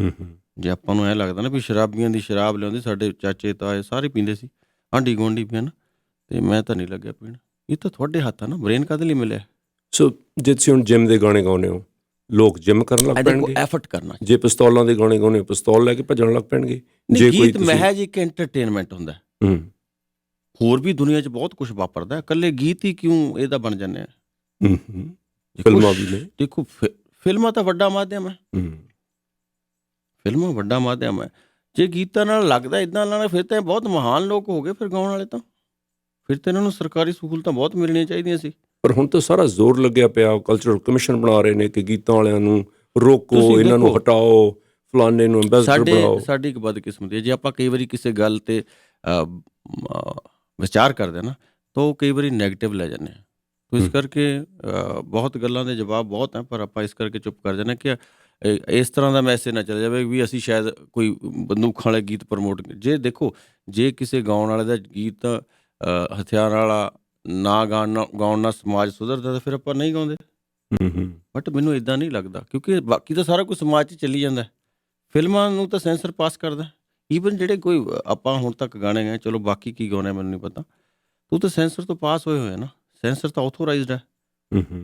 ਹੂੰ ਹੂੰ। ਜੇ ਆਪਾਂ ਨੂੰ ਐ ਲੱਗਦਾ ਨਾ ਵੀ ਸ਼ਰਾਬੀਆਂ ਦੀ ਸ਼ਰਾਬ ਲਿਆਉਂਦੇ ਸਾਡੇ ਚਾਚੇ ਤਾਏ ਸਾਰੇ ਪੀਂਦੇ ਸੀ ਆਂਢੀ ਗੁਆਂਢੀ ਹਨ ਤੇ ਮੈਂ ਤਾਂ ਨਹੀਂ ਲੱਗਿਆ ਪੀਣ। ਇਹ ਤਾਂ ਤੁਹਾਡੇ ਹੱਥ ਆ ਨਾ ਬ੍ਰੇਨ ਕਦ ਲਈ ਮਿਲਿਆ? ਸੋ ਜੇ ਤੁਸੀਂ ਹੁਣ ਜਿਮ ਦੇ ਗਾਣੇ ਗਾਉਂਦੇ ਹੋ ਲੋਕ ਜਿਮ ਕਰਨ ਲੱਗ ਪੈਣਗੇ? ਐਫਰਟ ਕਰਨਾ ਜੇ ਪਿਸਤੌਲਾਂ ਦੇ ਗਾਣੇ ਗਾਉਂਦੇ ਹੋ ਪਿਸਤੌਲ ਲੈ ਕੇ ਭੱਜਣ ਲੱਗ ਪੈਣਗੇ? ਜੇ ਕੋਈ ਗੀਤ ਮਹਿਜ ਇੱਕ ਐਂਟਰਟੇਨਮੈਂਟ ਹੁੰਦਾ ਹੈ। ਹੋਰ ਵੀ ਦੁਨੀਆ 'ਚ ਬਹੁਤ ਕੁਝ ਵਾਪਰਦਾ ਇਕੱਲੇ ਗੀਤ ਹੀ ਕਿਉਂ ਇਹਦਾ ਬਣ ਜਾਂਦੇ ਆ? ਹੂੰ ਹੂੰ। ਫਿਲਮਾਂ ਵੀ ਨੇ। ਦੇਖੋ ਫਿਲਮਾਂ ਤਾਂ ਵੱਡਾ ਮਾਧਿਅਮ ਹੈ। ਫਿਲਮਾਂ ਵੱਡਾ ਮਾਧਿਅਮ ਹੈ। ਜੇ ਗੀਤਾਂ ਨਾਲ ਲੱਗਦਾ ਇਦਾਂ ਲਾਣਾ ਫਿਰ ਤਾਂ ਬਹੁਤ ਮਹਾਨ ਲੋਕ ਹੋ ਗਏ ਫਿਰ ਗਾਉਣ ਵਾਲੇ ਤਾਂ। ਫਿਰ ਤਾਂ ਇਹਨਾਂ ਨੂੰ ਸਰਕਾਰੀ ਸਹੂਲਤਾਂ ਬਹੁਤ ਮਿਲਣੀਆਂ ਚਾਹੀਦੀਆਂ ਸੀ। ਪਰ ਹੁਣ ਤਾਂ ਸਾਰਾ ਜ਼ੋਰ ਲੱਗਿਆ ਪਿਆ ਕਲਚਰਲ ਕਮਿਸ਼ਨ ਬਣਾ ਰਹੇ ਨੇ ਕਿ ਗੀਤਾਂ ਵਾਲਿਆਂ ਨੂੰ ਰੋਕੋ ਇਹਨਾਂ ਨੂੰ ਹਟਾਓ ਫਲਾਣੇ ਨੂੰ ਐਮਬੈਸਡਰ ਸਾਡੇ ਬਣਾਓ। ਸਾਡੀ ਇੱਕ ਬਦਕਿਸਮਤੀ ਹੈ। ਜੇ ਆਪਾਂ ਕਈ ਵਾਰੀ ਕਿਸੇ ਗੱਲ ਤੇ ਵਿਚਾਰ ਕਰਦੇ ਨਾ ਤਾਂ ਉਹ ਕਈ ਵਾਰੀ 네ਗੇਟਿਵ ਲੈ ਜਾਂਦੇ ਆ। ਤਾਂ ਇਸ। ਕਰਕੇ ਬਹੁਤ ਗੱਲਾਂ ਦੇ ਜਵਾਬ ਬਹੁਤ ਹੈ ਪਰ ਆਪਾਂ ਇਸ ਕਰਕੇ ਚੁੱਪ ਕਰ ਜਾਂਦੇ ਕਿ ਇਸ ਤਰ੍ਹਾਂ ਦਾ ਮੈਸੇਜ ਨਾ ਚੱਲ ਜਾਵੇ ਵੀ ਅਸੀਂ ਸ਼ਾਇਦ ਕੋਈ ਬੰਦੂਕਾਂ ਵਾਲੇ ਗੀਤ ਪ੍ਰਮੋਟ ਜੇ ਦੇਖੋ ਜੇ ਕਿਸੇ ਗਾਉਣ ਵਾਲੇ ਦਾ ਗੀਤ ਹਥਿਆਰ ਵਾਲਾ ਨਾ ਗਾਉਣ ਨਾਲ ਗਾਉਣ ਨਾਲ ਸਮਾਜ ਸੁਧਰਦਾ ਤਾਂ ਫਿਰ ਆਪਾਂ ਨਹੀਂ ਗਾਉਂਦੇ। ਹੂੰ ਹੂੰ। ਬਟ ਮੈਨੂੰ ਇਦਾਂ ਨਹੀਂ ਲੱਗਦਾ ਕਿਉਂਕਿ ਬਾਕੀ ਤਾਂ ਸਾਰਾ ਕੁਝ ਸਮਾਜ 'ਚ ਚੱਲੀ ਜਾਂਦਾ। ਫਿਲਮਾਂ ਨੂੰ ਤਾਂ ਸੈਂਸਰ ਪਾਸ ਕਰਦਾ ਈਵਨ ਜਿਹੜੇ ਕੋਈ ਆਪਾਂ ਹੁਣ ਤੱਕ ਗਾਣੇ ਗਏ ਚਲੋ ਬਾਕੀ ਕੀ ਗਾਉਣੇ ਮੈਨੂੰ ਨਹੀਂ ਪਤਾ। ਉਹ ਤਾਂ ਸੈਂਸਰ ਤੋਂ ਪਾਸ ਹੋਏ ਹੋਏ ਨਾ। ਸੈਂਸਰ ਤਾਂ ਆਥੋਰਾਈਜ਼ਡ ਹੈ।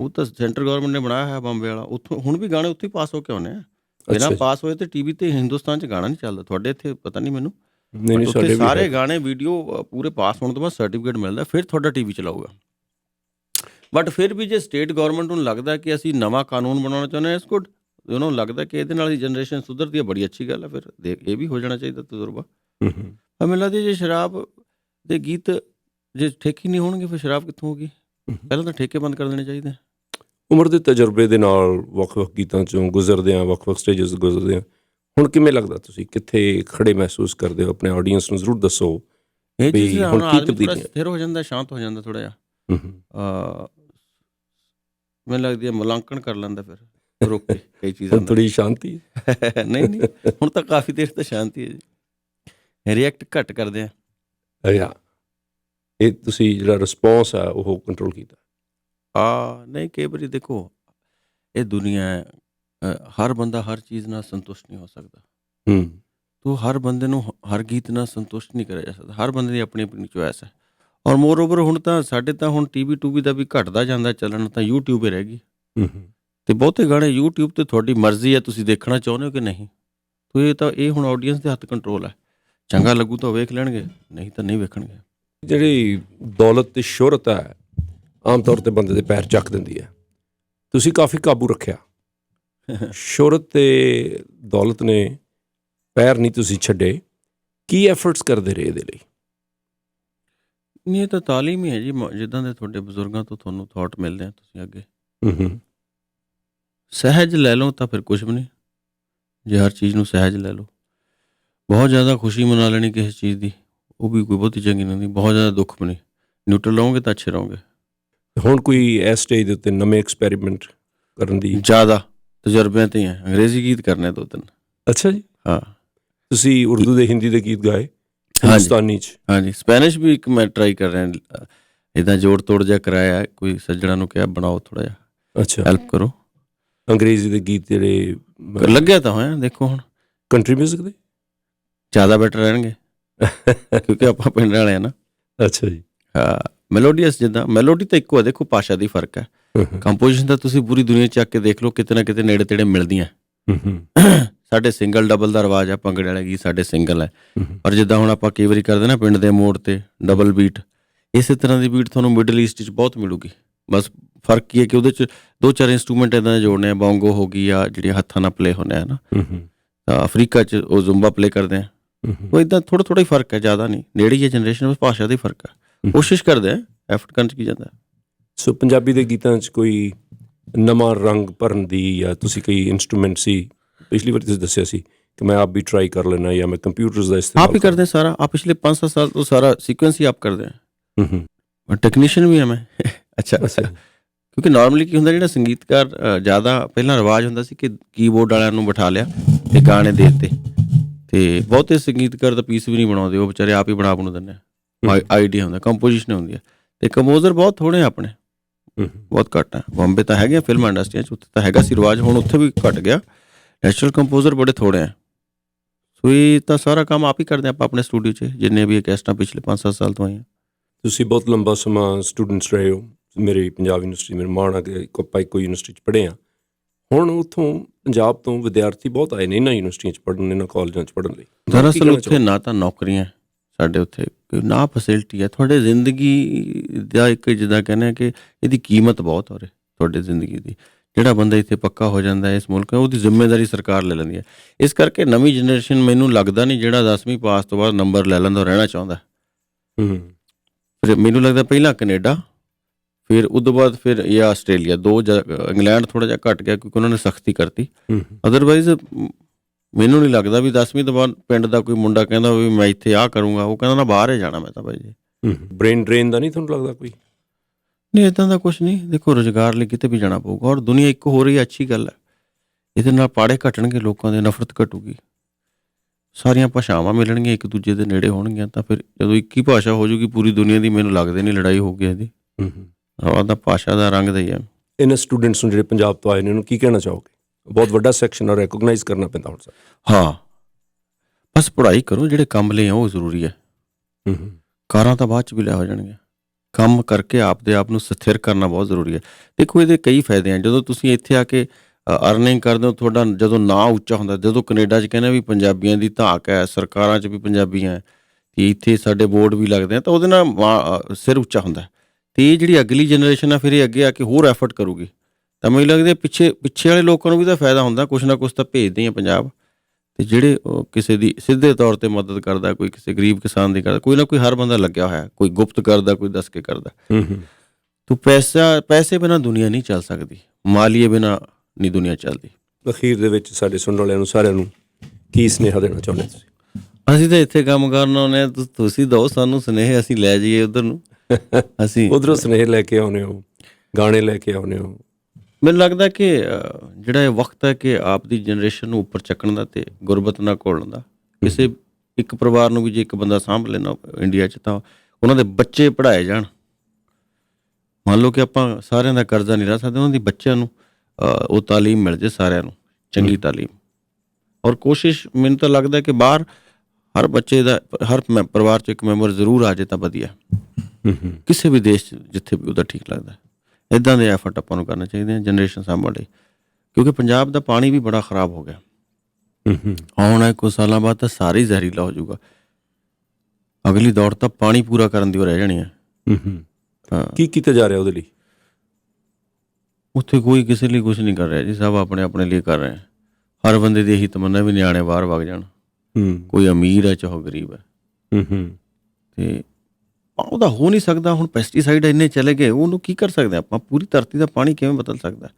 ਉਹ ਤਾਂ ਸੈਂਟਰ ਗਵਰਨਮੈਂਟ ਨੇ ਬਣਾਇਆ ਹੈ ਬੰਬੇ ਵਾਲਾ। ਉੱਥੋਂ ਹੁਣ ਵੀ ਗਾਣੇ ਉੱਥੇ ਪਾਸ ਹੋ ਕੇ ਆਉਣੇ ਆ। ਬਿਨਾਂ। ਪਾਸ ਹੋਏ ਤੇ ਟੀਵੀ ਤੇ ਹਿੰਦੁਸਤਾਨ 'ਚ ਗਾਣਾ ਨਹੀਂ ਚੱਲਦਾ। ਤੁਹਾਡੇ ਇੱਥੇ ਪਤਾ ਨਹੀਂ ਮੈਨੂੰ। ਨਹੀਂ ਨਹੀਂ ਸਾਡੇ ਸਾਰੇ। ਗਾਣੇ ਵੀਡੀਓ ਪੂਰੇ ਪਾਸ ਹੋਣ ਤੋਂ ਬਾਅਦ ਸਰਟੀਫਿਕੇਟ ਮਿਲਦਾ ਫਿਰ ਤੁਹਾਡਾ ਟੀਵੀ ਚਲਾਊਗਾ। ਬਟ ਫਿਰ ਵੀ ਜੇ ਸਟੇਟ ਗਵਰਨਮੈਂਟ ਨੂੰ ਲੱਗਦਾ ਕਿ ਅਸੀਂ ਨਵਾਂ ਕਾਨੂੰਨ ਬਣਾਉਣਾ ਚਾਹੁੰਦੇ ਹਾਂ ਇਸ ਗੁੱਡ ਉਹਨਾਂ ਨੂੰ ਲੱਗਦਾ ਕਿ ਇਹਦੇ ਨਾਲ ਹੀ ਜਨਰੇਸ਼ਨ ਸੁਧਰਦੀ ਹੈ ਬੜੀ ਅੱਛੀ ਗੱਲ ਹੈ ਫਿਰ। ਦੇਖ ਇਹ ਵੀ ਹੋ ਜਾਣਾ ਚਾਹੀਦਾ ਤਜਰਬਾ। ਹੂੰ ਹੂੰ ਪਰ ਮੈਨੂੰ ਲੱਗਦਾ ਜੇ ਸ਼ਰਾਬ ਦੇ ਗੀਤ ਜੇ ਠੇਕੇ ਨਹੀਂ ਹੋਣਗੇ ਫਿਰ ਸ਼ਰਾਬ ਕਿੱਥੋਂ ਹੋਗੀ ਪਹਿਲਾਂ ਤਾਂ ਠੇਕੇ ਬੰਦ ਕਰ ਦੇਣੇ ਚਾਹੀਦੇ। ਉਮਰ ਦੇ ਤਜਰਬੇ ਦੇ ਨਾਲ ਵੱਖ-ਵੱਖ ਗੀਤਾਂ ਚੋਂ ਗੁਜ਼ਰਦੇ ਆ ਵੱਖ-ਵੱਖ ਸਟੇजेस ਗੁਜ਼ਰਦੇ ਆ ਹੁਣ ਕਿਵੇਂ ਲੱਗਦਾ ਤੁਸੀਂ? ਕਿੱਥੇ ਖੜੇ ਮਹਿਸੂਸ ਕਰਦੇ ਹੋ? ਆਪਣੇ ਆਡੀਅנס ਨੂੰ ਜ਼ਰੂਰ ਦੱਸੋ। ਇਹ ਚੀਜ਼ ਹੁਣ ਕੀ ਤਬਦੀਲੀ ਸਥਿਰ ਹੋ ਜਾਂਦਾ ਸ਼ਾਂਤ ਹੋ ਜਾਂਦਾ ਥੋੜਾ ਜਿਹਾ। ਅ ਮੈਨੂੰ ਲੱਗਦੀ ਹੈ ਮੁਲਾਂਕਣ ਕਰ ਲੈਂਦਾ ਫਿਰ ਰੁਕ ਕੇ ਕਈ ਚੀਜ਼ਾਂ ਥੋੜੀ ਸ਼ਾਂਤੀ? ਨਹੀਂ ਨਹੀਂ। ਹੁਣ ਤਾਂ ਕਾਫੀ ਦੇਰ ਤਾਂ ਸ਼ਾਂਤੀ ਹੈ ਜੀ। ਰਿਐਕਟ ਘੱਟ ਕਰਦੇ ਆ। ਯਾ ਇਹ ਤੁਸੀਂ ਜਿਹੜਾ ਰਿਸਪੌਂਸ ਆ ਉਹ ਕੰਟਰੋਲ ਕੀਤਾ? ਆ ਨਹੀਂ ਕਈ ਵਾਰੀ ਦੇਖੋ ਇਹ ਦੁਨੀਆ ਹੈ ਹਰ ਬੰਦਾ ਹਰ ਚੀਜ਼ ਨਾਲ ਸੰਤੁਸ਼ਟ ਨਹੀਂ ਹੋ ਸਕਦਾ। ਹੂੰ। ਤੋ ਹਰ ਬੰਦੇ ਨੂੰ ਹਰ ਗੀਤ ਨਾਲ ਸੰਤੁਸ਼ਟ ਨਹੀਂ ਕਰਿਆ ਜਾ ਸਕਦਾ। ਹਰ ਬੰਦੇ ਦੀ ਆਪਣੀ ਆਪਣੀ ਚੋਇਸ ਹੈ ਔਰ ਮੋਰ ਓਵਰ ਹੁਣ ਤਾਂ ਸਾਡੇ ਤਾਂ ਹੁਣ ਟੀਵੀ ਟੂਵੀ ਦਾ ਵੀ ਘਟਦਾ ਜਾਂਦਾ ਚੱਲਣ ਤਾਂ YouTube ਹੀ ਰਹਿ ਗਈ। ਹੂੰ ਤੇ ਬਹੁਤੇ ਗਾਣੇ YouTube ਤੇ ਤੁਹਾਡੀ ਮਰਜ਼ੀ ਹੈ ਤੁਸੀਂ ਦੇਖਣਾ ਚਾਹੁੰਦੇ ਹੋ ਕਿ ਨਹੀਂ? ਤੋ ਇਹ ਤਾਂ ਇਹ ਹੁਣ ਆਡੀਅנס ਦੇ ਹੱਥ ਕੰਟਰੋਲ ਹੈ ਚੰਗਾ ਲੱਗੂ ਤਾਂ ਵੇਖ ਲੈਣਗੇ ਨਹੀਂ ਤਾਂ ਨਹੀਂ ਵੇਖਣਗੇ। ਜਿਹੜੀ ਦੌਲਤ ਤੇ ਸ਼ੋਹਰਤ ਹੈ ਆਮ ਤੌਰ ਤੇ ਬੰਦੇ ਦੇ ਪੈਰ ਚੱਕ ਦਿੰਦੀ ਹੈ। ਤੁਸੀਂ ਕਾਫੀ ਕਾਬੂ ਰੱਖਿਆ। ਸ਼ੋਹਰਤ ਤੇ ਦੌਲਤ ਨੇ ਪੈਰ ਨਹੀਂ ਤੁਸੀਂ ਛੱਡੇ। ਕੀ ਐਫਰਟਸ ਕਰਦੇ ਰਹੇ ਇਹਦੇ ਲਈ? ਨਹੀਂ ਇਹ ਤਾਂ ਤਾਲੀਮ ਹੀ ਹੈ ਜੀ। ਜਿੱਦਾਂ ਦੇ ਤੁਹਾਡੇ ਬਜ਼ੁਰਗਾਂ ਤੋਂ ਤੁਹਾਨੂੰ ਥਾਟ ਮਿਲਦੇ ਆ ਤੁਸੀਂ ਅੱਗੇ। ਹੂੰ ਹੂੰ। ਸਹਿਜ ਲੈ ਲਓ ਤਾਂ ਫਿਰ ਕੁਝ ਵੀ ਨਹੀਂ। ਜੇ ਹਰ ਚੀਜ਼ ਨੂੰ ਸਹਿਜ ਲੈ ਲਓ। ਬਹੁਤ ਜ਼ਿਆਦਾ ਖੁਸ਼ੀ ਮਨਾ ਲੈਣੀ ਕਿਸੇ ਚੀਜ਼ ਦੀ। ਉਹ ਵੀ ਕੋਈ ਬਹੁਤੀ ਚੰਗੀ ਨਹੀਂ ਹੁੰਦੀ ਬਹੁਤ ਜ਼ਿਆਦਾ ਦੁੱਖ ਨਹੀਂ ਨਿਊਟਰਲ ਰਹੋਗੇ ਤਾਂ ਅੱਛੇ ਰਹੋਗੇ। ਹੁਣ ਕੋਈ ਇਸ ਸਟੇਜ ਦੇ ਉੱਤੇ ਨਵੇਂ ਐਕਸਪੈਰੀਮੈਂਟ ਕਰਨ ਦੀ ਜ਼ਿਆਦਾ ਤਜਰਬਿਆਂ ਤੇ ਹੀ ਅੰਗਰੇਜ਼ੀ ਗੀਤ ਕਰਨੇ ਦੋ ਤਿੰਨ। ਅੱਛਾ ਜੀ। ਹਾਂ। ਤੁਸੀਂ ਉਰਦੂ ਦੇ ਹਿੰਦੀ ਦੇ ਗੀਤ ਗਾਏ? ਹਿੰਦੁਸਤਾਨੀ ਚ? ਹਾਂਜੀ। ਸਪੈਨਿਸ਼ ਵੀ ਇੱਕ ਮੈਂ ਟਰਾਈ ਕਰ ਰਿਹਾ। ਇਦਾਂ ਜੋੜ ਤੋੜ ਜਿਹਾ ਕਰਾਇਆ। ਕੋਈ ਸੱਜਣਾ ਨੂੰ ਕਿਹਾ ਬਣਾਓ ਥੋੜਾ ਜਿਹਾ। ਅੱਛਾ। ਹੈਲਪ ਕਰੋ। ਅੰਗਰੇਜ਼ੀ ਦੇ ਗੀਤ ਜਿਹੜੇ ਲੱਗਿਆ ਤਾਂ ਹੋਇਆ ਦੇਖੋ ਹੁਣ। ਕੰਟਰੀ 뮤직 ਦੇ? ਜ਼ਿਆਦਾ ਬੈਟਰ ਰਹਿਣਗੇ। ਕਿਉਂਕਿ ਆਪਾਂ ਪਿੰਡ ਵਾਲੇ ਆ ਨਾ। ਅੱਛਾ ਜੀ। ਹਾਂ ਮੈਲੋਡੀਅਸ ਜਿੱਦਾਂ ਮੈਲੋਡੀ ਤਾਂ ਇੱਕੋ ਹੈ ਦੇਖੋ ਭਾਸ਼ਾ ਦੀ ਫ਼ਰਕ ਹੈ ਕੰਪੋਜੀਸ਼ਨ ਤਾਂ ਤੁਸੀਂ ਪੂਰੀ ਦੁਨੀਆ ਚੱਕ ਕੇ ਦੇਖ ਲਓ ਕਿਤੇ ਨਾ ਕਿਤੇ ਨੇੜੇ ਤੇੜੇ ਮਿਲਦੀਆਂ। ਸਾਡੇ ਸਿੰਗਲ ਡਬਲ ਦਾ ਰਿਵਾਜ ਆ ਭੰਗੜੇ ਵਾਲੇ ਗੀਤ ਸਾਡੇ ਸਿੰਗਲ ਹੈ। ਪਰ ਜਿੱਦਾਂ ਹੁਣ ਆਪਾਂ ਕਈ ਵਾਰੀ ਕਰਦੇ ਨਾ ਪਿੰਡ ਦੇ ਮੋੜ ਤੇ ਡਬਲ ਬੀਟ ਇਸੇ ਤਰ੍ਹਾਂ ਦੀ ਬੀਟ ਤੁਹਾਨੂੰ ਮਿਡਲ ਈਸਟ 'ਚ ਬਹੁਤ ਮਿਲੂਗੀ। ਬਸ ਫ਼ਰਕ ਕੀ ਹੈ ਕਿ ਉਹਦੇ 'ਚ ਦੋ ਚਾਰ ਇਨਸਟਰੂਮੈਂਟ ਇਦਾਂ ਦੇ ਜੋੜਨੇ ਆ ਬੌਂਗੋ ਹੋ ਗਈ ਆ ਜਿਹੜੀਆਂ ਹੱਥਾਂ ਨਾਲ ਪਲੇ ਹੁੰਦੇ ਆ ਨਾ। ਹੂੰ ਹੂੰ, ਤਾਂ ਅਫਰੀਕਾ 'ਚ ਉਹ ਜ਼ੁੰਬਾ ਪਲੇ ਕਰਦੇ ਆ। ਉਹ ਇਦਾਂ ਥੋੜਾ ਥੋੜਾ ਹੀ ਫ਼ਰਕ ਹੈ ਜ਼ਿਆਦਾ ਨਹੀਂ। ਨੇੜੇ ਹੀ ਜਨਰੇਸ਼ਨ ਵਿੱਚ ਭਾਸ਼ਾ ਦਾ ਹੀ ਫ਼ਰਕ ਹੈ। ਕੋਸ਼ਿਸ਼ ਕਰਦੇ ਆ ਐਫਰਟ ਕਰਨ 'ਚ ਕੀ ਜਾਂਦਾ। ਸੋ ਪੰਜਾਬੀ ਦੇ ਗੀਤਾਂ 'ਚ ਕੋਈ ਨਵਾਂ ਰੰਗ ਭਰਨ ਦੀ ਜਾਂ ਤੁਸੀਂ ਕੋਈ ਇਨਸਟਰੂਮੈਂਟ ਸੀ ਪਿਛਲੀ ਵਾਰ ਤੁਸੀਂ ਦੱਸਿਆ ਸੀ ਕਿ ਮੈਂ ਆਪ ਵੀ ਟਰਾਈ ਕਰ ਲੈਣਾ ਜਾਂ ਮੈਂ ਕੰਪਿਊਟਰਸ ਦਾ ਇਸਤੇਮਾਲ ਆਪ ਹੀ ਕਰਦੇ ਸਾਰਾ ਆ ਪਿਛਲੇ 5-7 ਸਾਲ ਤੋਂ ਸਾਰਾ ਸੀਕੁਐਂਸ ਹੀ ਆਪ ਕਰਦੇ ਆ। ਹੂੰ ਹੂੰ। ਟੈਕਨੀਸ਼ੀਅਨ ਵੀ ਹਾਂ ਮੈਂ। ਅੱਛਾ ਅੱਛਾ। ਕਿਉਂਕਿ ਨਾਰਮਲੀ ਕੀ ਹੁੰਦਾ ਜਿਹੜਾ ਸੰਗੀਤਕਾਰ ਜ਼ਿਆਦਾ ਪਹਿਲਾਂ ਰਿਵਾਜ ਹੁੰਦਾ ਸੀ ਕਿ ਕੀਬੋਰਡ ਵਾਲਿਆਂ ਨੂੰ ਬਿਠਾ ਲਿਆ ਤੇ ਗਾਣੇ ਦੇ ਦਿੱਤੇ। ਤੇ ਬਹੁਤੇ ਸੰਗੀਤਕਾਰ ਤਾਂ ਪੀਸ ਵੀ ਨਹੀਂ ਬਣਾਉਂਦੇ ਉਹ ਵਿਚਾਰੇ ਆਪ ਹੀ ਬਣਾ ਬਣੂ ਦਿੰਦੇ ਆ। ਆਈਡੀਆ ਹੁੰਦਾ ਕੰਪੋਜੀਸ਼ਨ ਹੁੰਦੀ ਆ। ਤੇ ਕੰਪੋਜ਼ਰ ਬਹੁਤ ਥੋੜੇ ਆ ਆਪਣੇ। ਬਹੁਤ ਘੱਟ ਹੈ ਬੰਬੇ ਤਾਂ ਹੈਗੇ ਫਿਲਮ ਇੰਡਸਟਰੀਆਂ ਚ ਉੱਥੇ ਤਾਂ ਹੈਗਾ ਸੀ ਰਿਵਾਜ ਹੁਣ ਉੱਥੇ ਵੀ ਘਟ ਗਿਆ। ਨੈਚੁਰਲ ਕੰਪੋਜ਼ਰ ਬੜੇ ਥੋੜੇ ਆ। ਸੋ ਇਹ ਤਾਂ ਸਾਰਾ ਕੰਮ ਆਪ ਹੀ ਕਰਦੇ ਆਪਾਂ ਆਪਣੇ ਸਟੂਡੀਓ 'ਚ ਜਿੰਨੇ ਵੀ ਕੈਸਟਾਂ ਪਿਛਲੇ 5-7 ਸਾਲ ਤੋਂ ਆਈਆਂ ਤੁਸੀਂ ਬਹੁਤ ਲੰਬਾ ਸਮਾਂ ਸਟੂਡੈਂਟਸ ਰਹੇ ਹੋ। ਮੇਰੇ ਪੰਜਾਬ ਯੂਨੀਵਰਸਿਟੀ ਮੇਰੇ ਮਾਣ ਆ ਕਿ ਆਪਾਂ ਇੱਕੋ ਯੂਨੀਵਰਸਿਟੀ ਚ ਪੜ੍ਹੇ ਆ। ਹੁਣ ਉੱਥੋਂ ਪੰਜਾਬ ਤੋਂ ਵਿਦਿਆਰਥੀ ਬਹੁਤ ਆਏ ਨੇ ਇਹਨਾਂ ਯੂਨੀਵਰਸਿਟੀਆਂ ਚ ਪੜ੍ਹਨ ਇਹਨਾਂ ਕਾਲਜਾਂ ਚ ਪੜ੍ਹਨ ਲਈ। ਦਰਅਸਲ ਉੱਥੇ ਨਾ ਤਾਂ ਨੌਕਰੀਆਂ ਸਾਡੇ ਉੱਥੇ ਨਾ ਫੈਸਿਲਿਟੀ ਹੈ। ਤੁਹਾਡੇ ਜ਼ਿੰਦਗੀ ਦਾ ਇੱਕ ਜਿੱਦਾਂ ਕਹਿੰਦੇ ਆ ਕਿ ਇਹਦੀ ਕੀਮਤ ਬਹੁਤ ਹੋ ਰਹੀ ਤੁਹਾਡੀ ਜ਼ਿੰਦਗੀ ਦੀ। ਜਿਹੜਾ ਬੰਦਾ ਇੱਥੇ ਪੱਕਾ ਹੋ ਜਾਂਦਾ ਹੈ ਇਸ ਮੁਲਕ ਉਹਦੀ ਜ਼ਿੰਮੇਵਾਰੀ ਸਰਕਾਰ ਲੈ ਲੈਂਦੀ ਹੈ। ਇਸ ਕਰਕੇ ਨਵੀਂ ਜਨਰੇਸ਼ਨ ਮੈਨੂੰ ਲੱਗਦਾ ਨਹੀਂ ਜਿਹੜਾ 10ਵੀਂ ਪਾਸ ਤੋਂ ਬਾਅਦ ਨੰਬਰ ਲੈ ਲੈਂਦਾ ਰਹਿਣਾ ਚਾਹੁੰਦਾ। ਹੂੰ। ਮੈਨੂੰ ਲੱਗਦਾ ਪਹਿਲਾਂ ਕੈਨੇਡਾ ਫਿਰ ਤੋਂ ਬਾਅਦ ਫਿਰ ਇਹ ਆਸਟ੍ਰੇਲੀਆ ਦੋ ਇੰਗਲੈਂਡ ਥੋੜਾ ਜਿਹਾ ਘਟ ਗਿਆ ਕਿਉਂਕਿ ਉਹਨਾਂ ਨੇ ਸਖਤੀ ਕਰਤੀ। ਹੂੰ ਅਦਰਵਾਈਜ਼ ਮੈਨੂੰ ਨਹੀਂ ਲੱਗਦਾ ਵੀ 10ਵੀਂ ਤੋਂ ਬਾਅਦ ਪਿੰਡ ਦਾ ਕੋਈ ਮੁੰਡਾ ਕਹਿੰਦਾ ਵੀ ਮੈਂ ਇੱਥੇ ਆਹ ਕਰੂੰਗਾ ਉਹ ਕਹਿੰਦਾ ਨਾ ਬਾਹਰ ਹੀ ਜਾਣਾ ਮੈਂ ਤਾਂ ਭਾਈ ਜੀ। ਹੂੰ ਬ੍ਰੇਨ ਡਰੇਨ ਦਾ ਨਹੀਂ ਤੁਹਾਨੂੰ ਲੱਗਦਾ ਕੋਈ? ਨਹੀਂ ਇਦਾਂ ਦਾ ਕੁਝ ਨਹੀਂ। ਦੇਖੋ ਰੋਜ਼ਗਾਰ ਲਈ ਕਿਤੇ ਵੀ ਜਾਣਾ ਪਊਗਾ ਔਰ ਦੁਨੀਆ ਇੱਕ ਹੋ ਰਹੀ ਹੈ ਅੱਛੀ ਗੱਲ ਹੈ। ਇਹਦੇ ਨਾਲ ਪਾੜੇ ਘਟਣਗੇ ਲੋਕਾਂ ਦੇ ਨਫ਼ਰਤ ਘਟੂਗੀ। ਸਾਰੀਆਂ ਭਾਸ਼ਾਵਾਂ ਮਿਲਣਗੀਆਂ ਇੱਕ ਦੂਜੇ ਦੇ ਨੇੜੇ ਹੋਣਗੀਆਂ ਤਾਂ ਫਿਰ ਜਦੋਂ ਇੱਕ ਹੀ ਭਾਸ਼ਾ ਹੋ ਜੂਗੀ ਪੂਰੀ ਦੁਨੀਆ ਦੀ ਮੈਨੂੰ ਲੱਗਦਾ ਨਹੀਂ ਲੜਾਈ ਹੋਊਗੀ ਇਹਦੀ। ਹੂੰ ਰੌਲਾ ਤਾਂ ਭਾਸ਼ਾ ਦਾ ਰੰਗ ਦਾ ਹੀ ਹੈ ਇਹਨਾਂ ਸਟੂਡੈਂਟਸ ਨੂੰ ਜਿਹੜੇ ਪੰਜਾਬ ਤੋਂ ਆਏ ਨੇ ਉਹਨੂੰ ਕੀ ਕਹਿਣਾ ਚਾਹੋਗੇ? ਬਹੁਤ ਵੱਡਾ ਸੈਕਸ਼ਨ ਆ ਰੈਕੋਗਨਾਈਜ਼ ਕਰਨਾ ਪੈਂਦਾ ਹੁਣ ਸਰ ਹਾਂ। ਬਸ ਪੜ੍ਹਾਈ ਕਰੋ ਜਿਹੜੇ ਕੰਮ ਲਈ ਆ ਉਹ ਜ਼ਰੂਰੀ ਹੈ ਹੂੰ। ਕਾਰਾਂ ਤਾਂ ਬਾਅਦ ਚ ਵੀ ਲੈ ਹੋ ਜਾਣਗੀਆਂ। ਕੰਮ ਕਰਕੇ ਆਪਦੇ ਆਪ ਨੂੰ ਸਥਿਰ ਕਰਨਾ ਬਹੁਤ ਜ਼ਰੂਰੀ ਹੈ ਦੇਖੋ ਇਹਦੇ ਕਈ ਫਾਇਦੇ ਆ। ਜਦੋਂ ਤੁਸੀਂ ਇੱਥੇ ਆ ਕੇ ਅਰਨਿੰਗ ਕਰਦੇ ਹੋ ਤੁਹਾਡਾ ਜਦੋਂ ਨਾਂ ਉੱਚਾ ਹੁੰਦਾ ਜਦੋਂ ਕੈਨੇਡਾ 'ਚ ਕਹਿੰਦੇ ਵੀ ਪੰਜਾਬੀਆਂ ਦੀ ਧਾਕ ਹੈ ਸਰਕਾਰਾਂ 'ਚ ਵੀ ਪੰਜਾਬੀਆਂ ਹੈ ਤੇ ਇੱਥੇ ਸਾਡੇ ਬੋਰਡ ਵੀ ਲੱਗਦੇ ਆ ਤਾਂ ਉਹਦੇ ਨਾਲ ਸਿਰ ਉੱਚਾ ਹੁੰਦਾ। ਹੈ। ਤੇ ਇਹ ਜਿਹੜੀ ਅਗਲੀ ਜਨਰੇਸ਼ਨ ਆ ਫਿਰ ਇਹ ਅੱਗੇ ਆ ਕੇ ਹੋਰ ਐਫਰਟ ਕਰੂਗੀ। ਤਾਂ ਮੈਨੂੰ ਲੱਗਦਾ ਪਿੱਛੇ ਪਿੱਛੇ ਵਾਲੇ ਲੋਕਾਂ ਨੂੰ ਵੀ ਤਾਂ ਫਾਇਦਾ ਹੁੰਦਾ ਕੁਛ ਨਾ ਕੁਛ ਤਾਂ ਭੇਜਦੇ ਆ ਪੰਜਾਬ। ਤੇ ਜਿਹੜੇ ਕਿਸੇ ਦੀ ਸਿੱਧੇ ਤੌਰ ਤੇ ਮਦਦ ਕਰਦਾ ਕੋਈ ਕਿਸੇ ਗਰੀਬ ਕਿਸਾਨ ਦੀ ਕਰਦਾ ਕੋਈ ਨਾ ਕੋਈ ਹਰ ਬੰਦਾ ਲੱਗਿਆ ਹੋਇਆ। ਕੋਈ ਗੁਪਤ ਕਰਦਾ ਕੋਈ ਦੱਸ ਕੇ ਕਰਦਾ। ਹੂੰ ਹੂੰ। ਤੂੰ ਪੈਸਾ ਪੈਸੇ ਬਿਨਾ ਦੁਨੀਆ ਨਹੀਂ ਚੱਲ ਸਕਦੀ ਮਾਲੀਏ ਬਿਨਾ ਨਹੀਂ ਦੁਨੀਆ ਚੱਲਦੀ। ਅਖੀਰ ਦੇ ਵਿੱਚ ਸਾਡੇ ਸੁਣਨ ਵਾਲਿਆਂ ਨੂੰ ਸਾਰਿਆਂ ਨੂੰ ਕੀ ਸੁਨੇਹਾ ਦੇਣਾ ਚਾਹੁੰਦੇ ਤੁਸੀਂ? ਅਸੀਂ ਤਾਂ ਇੱਥੇ ਕੰਮ ਕਰਨ ਤੁ- ਤੁਸੀਂ ਦਿਓ ਸਾਨੂੰ ਸੁਨੇਹੇ ਅਸੀਂ ਲੈ ਜਾਈਏ ਉਧਰ ਨੂੰ। ਅਸੀਂ ਉਧਰੋਂ ਸੁਨੇਹੇ ਲੈ ਕੇ ਆਉਨੇ ਹੋ ਗਾਣੇ ਲੈ ਕੇ ਆਉਨੇ ਹੋ। ਮੈਨੂੰ ਲੱਗਦਾ ਕਿ ਜਿਹੜਾ ਇਹ ਵਕਤ ਹੈ ਕਿ ਆਪ ਦੀ ਜਨਰੇਸ਼ਨ ਨੂੰ ਉੱਪਰ ਚੱਕਣ ਦਾ ਤੇ ਗੁਰਬਤ ਨਾਲ ਘੋਲਣ ਦਾ ਕਿਸੇ ਇੱਕ ਪਰਿਵਾਰ ਨੂੰ ਵੀ ਜੇ ਇੱਕ ਬੰਦਾ ਸਾਂਭ ਲੈਣਾ ਇੰਡੀਆ 'ਚ ਤਾਂ ਉਹਨਾਂ ਦੇ ਬੱਚੇ ਪੜ੍ਹਾਏ ਜਾਣ। ਮੰਨ ਲਓ ਕਿ ਆਪਾਂ ਸਾਰਿਆਂ ਦਾ ਕਰਜ਼ਾ ਨਹੀਂ ਰਹਿ ਸਕਦੇ ਉਹਨਾਂ ਦੀ ਬੱਚਿਆਂ ਨੂੰ ਉਹ ਤਾਲੀਮ ਮਿਲ ਜੇ ਸਾਰਿਆਂ ਨੂੰ ਚੰਗੀ ਤਾਲੀਮ। ਔਰ ਕੋਸ਼ਿਸ਼ ਮੈਨੂੰ ਤਾਂ ਲੱਗਦਾ ਕਿ ਬਾਹਰ ਹਰ ਬੱਚੇ ਦਾ ਹਰ ਪਰਿਵਾਰ 'ਚ ਇੱਕ ਮੈਂਬਰ ਜ਼ਰੂਰ ਆ ਜੇ ਤਾਂ ਵਧੀਆ। ਕਿਸੇ ਵੀ ਦੇਸ਼ ਜਿੱਥੇ ਵੀ ਉਹਦਾ ਠੀਕ ਲੱਗਦਾ। ਇਦਾਂ ਦੇ ਐਫਰਟ ਆਪਾਂ ਨੂੰ ਕਰਨੇ ਚਾਹੀਦੇ ਆ ਜਨਰੇਸ਼ਨ ਸਾਂਭਣ ਲਈ। ਕਿਉਂਕਿ ਪੰਜਾਬ ਦਾ ਪਾਣੀ ਵੀ ਬੜਾ ਖਰਾਬ ਹੋ ਗਿਆ। ਹੂੰ ਹੂੰ ਆਉਣ ਕੁਝ ਸਾਲਾਂ ਬਾਅਦ ਤਾਂ ਸਾਰਾ ਹੀ ਜ਼ਹਿਰੀਲਾ ਹੋ ਜਾਊਗਾ। ਅਗਲੀ ਦੌੜ ਤਾਂ ਪਾਣੀ ਪੂਰਾ ਕਰਨ ਦੀ ਓ ਰਹਿ ਜਾਣੀ ਹੈ ਹੂੰ ਹੂੰ। ਹਾਂ ਕੀ ਕੀਤਾ ਜਾ ਰਿਹਾ ਉਹਦੇ ਲਈ? ਉੱਥੇ ਕੋਈ ਕਿਸੇ ਲਈ ਕੁਝ ਨਹੀਂ ਕਰ ਰਿਹਾ ਜੀ ਸਭ ਆਪਣੇ ਆਪਣੇ ਲਈ ਕਰ ਰਹੇ ਹੈ ਹਰ ਬੰਦੇ ਦੀ ਇਹੀ ਤਮੰਨਾ ਵੀ ਨਿਆਣੇ ਬਾਹਰ ਵਗ ਜਾਣ। ਹੂੰ। ਕੋਈ ਅਮੀਰ ਹੈ ਚਾਹੇ ਗਰੀਬ ਹੈ। ਹੂੰ ਹੂੰ ਤੇ ਉਹਦਾ ਹੋ ਨਹੀਂ ਸਕਦਾ ਹੁਣ ਪੈਸਟੀਸਾਈਡ ਇੰਨੇ ਚਲੇ ਗਏ ਉਹਨੂੰ ਕੀ ਕਰ ਸਕਦੇ ਆਪਾਂ? ਪੂਰੀ ਧਰਤੀ ਦਾ ਪਾਣੀ ਕਿਵੇਂ ਬਦਲ ਸਕਦਾ?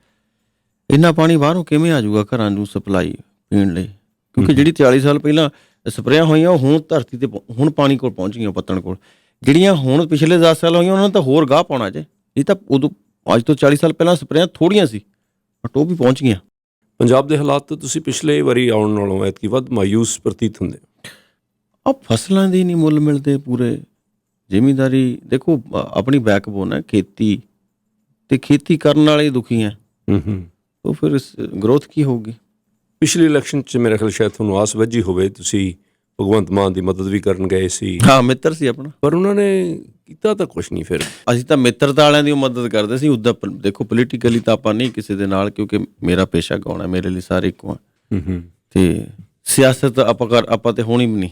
ਇੰਨਾ ਪਾਣੀ ਬਾਹਰੋਂ ਕਿਵੇਂ ਆ ਜਾਊਗਾ ਘਰਾਂ ਨੂੰ ਸਪਲਾਈ ਪੀਣ ਲਈ? ਕਿਉਂਕਿ ਜਿਹੜੀ 40 ਸਾਲ ਪਹਿਲਾਂ ਸਪਰੇਆਂ ਹੋਈਆਂ ਉਹ ਹੁਣ ਧਰਤੀ ਤੇ ਹੁਣ ਪਾਣੀ ਕੋਲ ਪਹੁੰਚ ਗਈਆਂ ਪੱਤਣ ਕੋਲ। ਜਿਹੜੀਆਂ ਹੁਣ ਪਿਛਲੇ 10 ਸਾਲ ਹੋਈਆਂ ਉਹਨਾਂ ਨੂੰ ਤਾਂ ਹੋਰ ਗਾਹ ਪਾਉਣਾ ਜੇ। ਇਹ ਤਾਂ ਉਦੋਂ ਅੱਜ ਤੋਂ 40 ਸਾਲ ਪਹਿਲਾਂ ਸਪਰੇਆਂ ਥੋੜੀਆਂ ਸੀ ਬਟ ਉਹ ਵੀ ਪਹੁੰਚ ਗਈਆਂ। ਪੰਜਾਬ ਦੇ ਹਾਲਾਤ ਤੋਂ ਤੁਸੀਂ ਪਿਛਲੇ ਵਾਰੀ ਆਉਣ ਨਾਲੋਂ ਐਤਕੀ ਵੱਧ ਮਾਯੂਸ ਪ੍ਰਤੀਤ ਹੁੰਦੇ। ਆ ਫਸਲਾਂ ਦੇ ਨਹੀਂ ਮੁੱਲ ਮਿਲਦੇ ਪੂਰੇ। ਜ਼ਿਮੀਂਦਾਰੀ ਦੇਖੋ ਆਪਣੀ ਬੈਕਬੋਨ ਹੈ ਖੇਤੀ ਤੇ ਖੇਤੀ ਕਰਨ ਵਾਲੇ ਦੁਖੀ ਹੈ। ਹੂੰ ਹੂੰ। ਉਹ ਫਿਰ ਗਰੋਥ ਕੀ ਹੋਊਗੀ? ਪਿਛਲੀ ਇਲੈਕਸ਼ਨ 'ਚ ਮੇਰੇ ਖਿਆਲ ਸ਼ਾਇਦ ਤੁਹਾਨੂੰ ਆਸ ਵੱਜੀ ਹੋਵੇ ਤੁਸੀਂ ਭਗਵੰਤ ਮਾਨ ਦੀ ਮਦਦ ਵੀ ਕਰਨ ਗਏ ਸੀ। ਹਾਂ ਮਿੱਤਰ ਸੀ ਆਪਣਾ। ਪਰ ਉਹਨਾਂ ਨੇ ਕੀਤਾ ਤਾਂ ਕੁਝ ਨਹੀਂ ਫਿਰ। ਅਸੀਂ ਤਾਂ ਮਿੱਤਰਤਾ ਵਾਲਿਆਂ ਦੀ ਮਦਦ ਕਰਦੇ ਸੀ ਉਦਾਂ ਦੇਖੋ ਪੋਲੀਟੀਕਲੀ ਤਾਂ ਆਪਾਂ ਨਹੀਂ ਕਿਸੇ ਦੇ ਨਾਲ ਕਿਉਂਕਿ ਮੇਰਾ ਪੇਸ਼ਾ ਗਾਉਣਾ ਮੇਰੇ ਲਈ ਸਾਰੇ ਇੱਕੋ ਆ। ਹੂੰ ਹੂੰ। ਤੇ ਸਿਆਸਤ ਆਪਾਂ ਕਰ ਆਪਾਂ ਤੇ ਹੋਣੀ ਵੀ ਨਹੀਂ।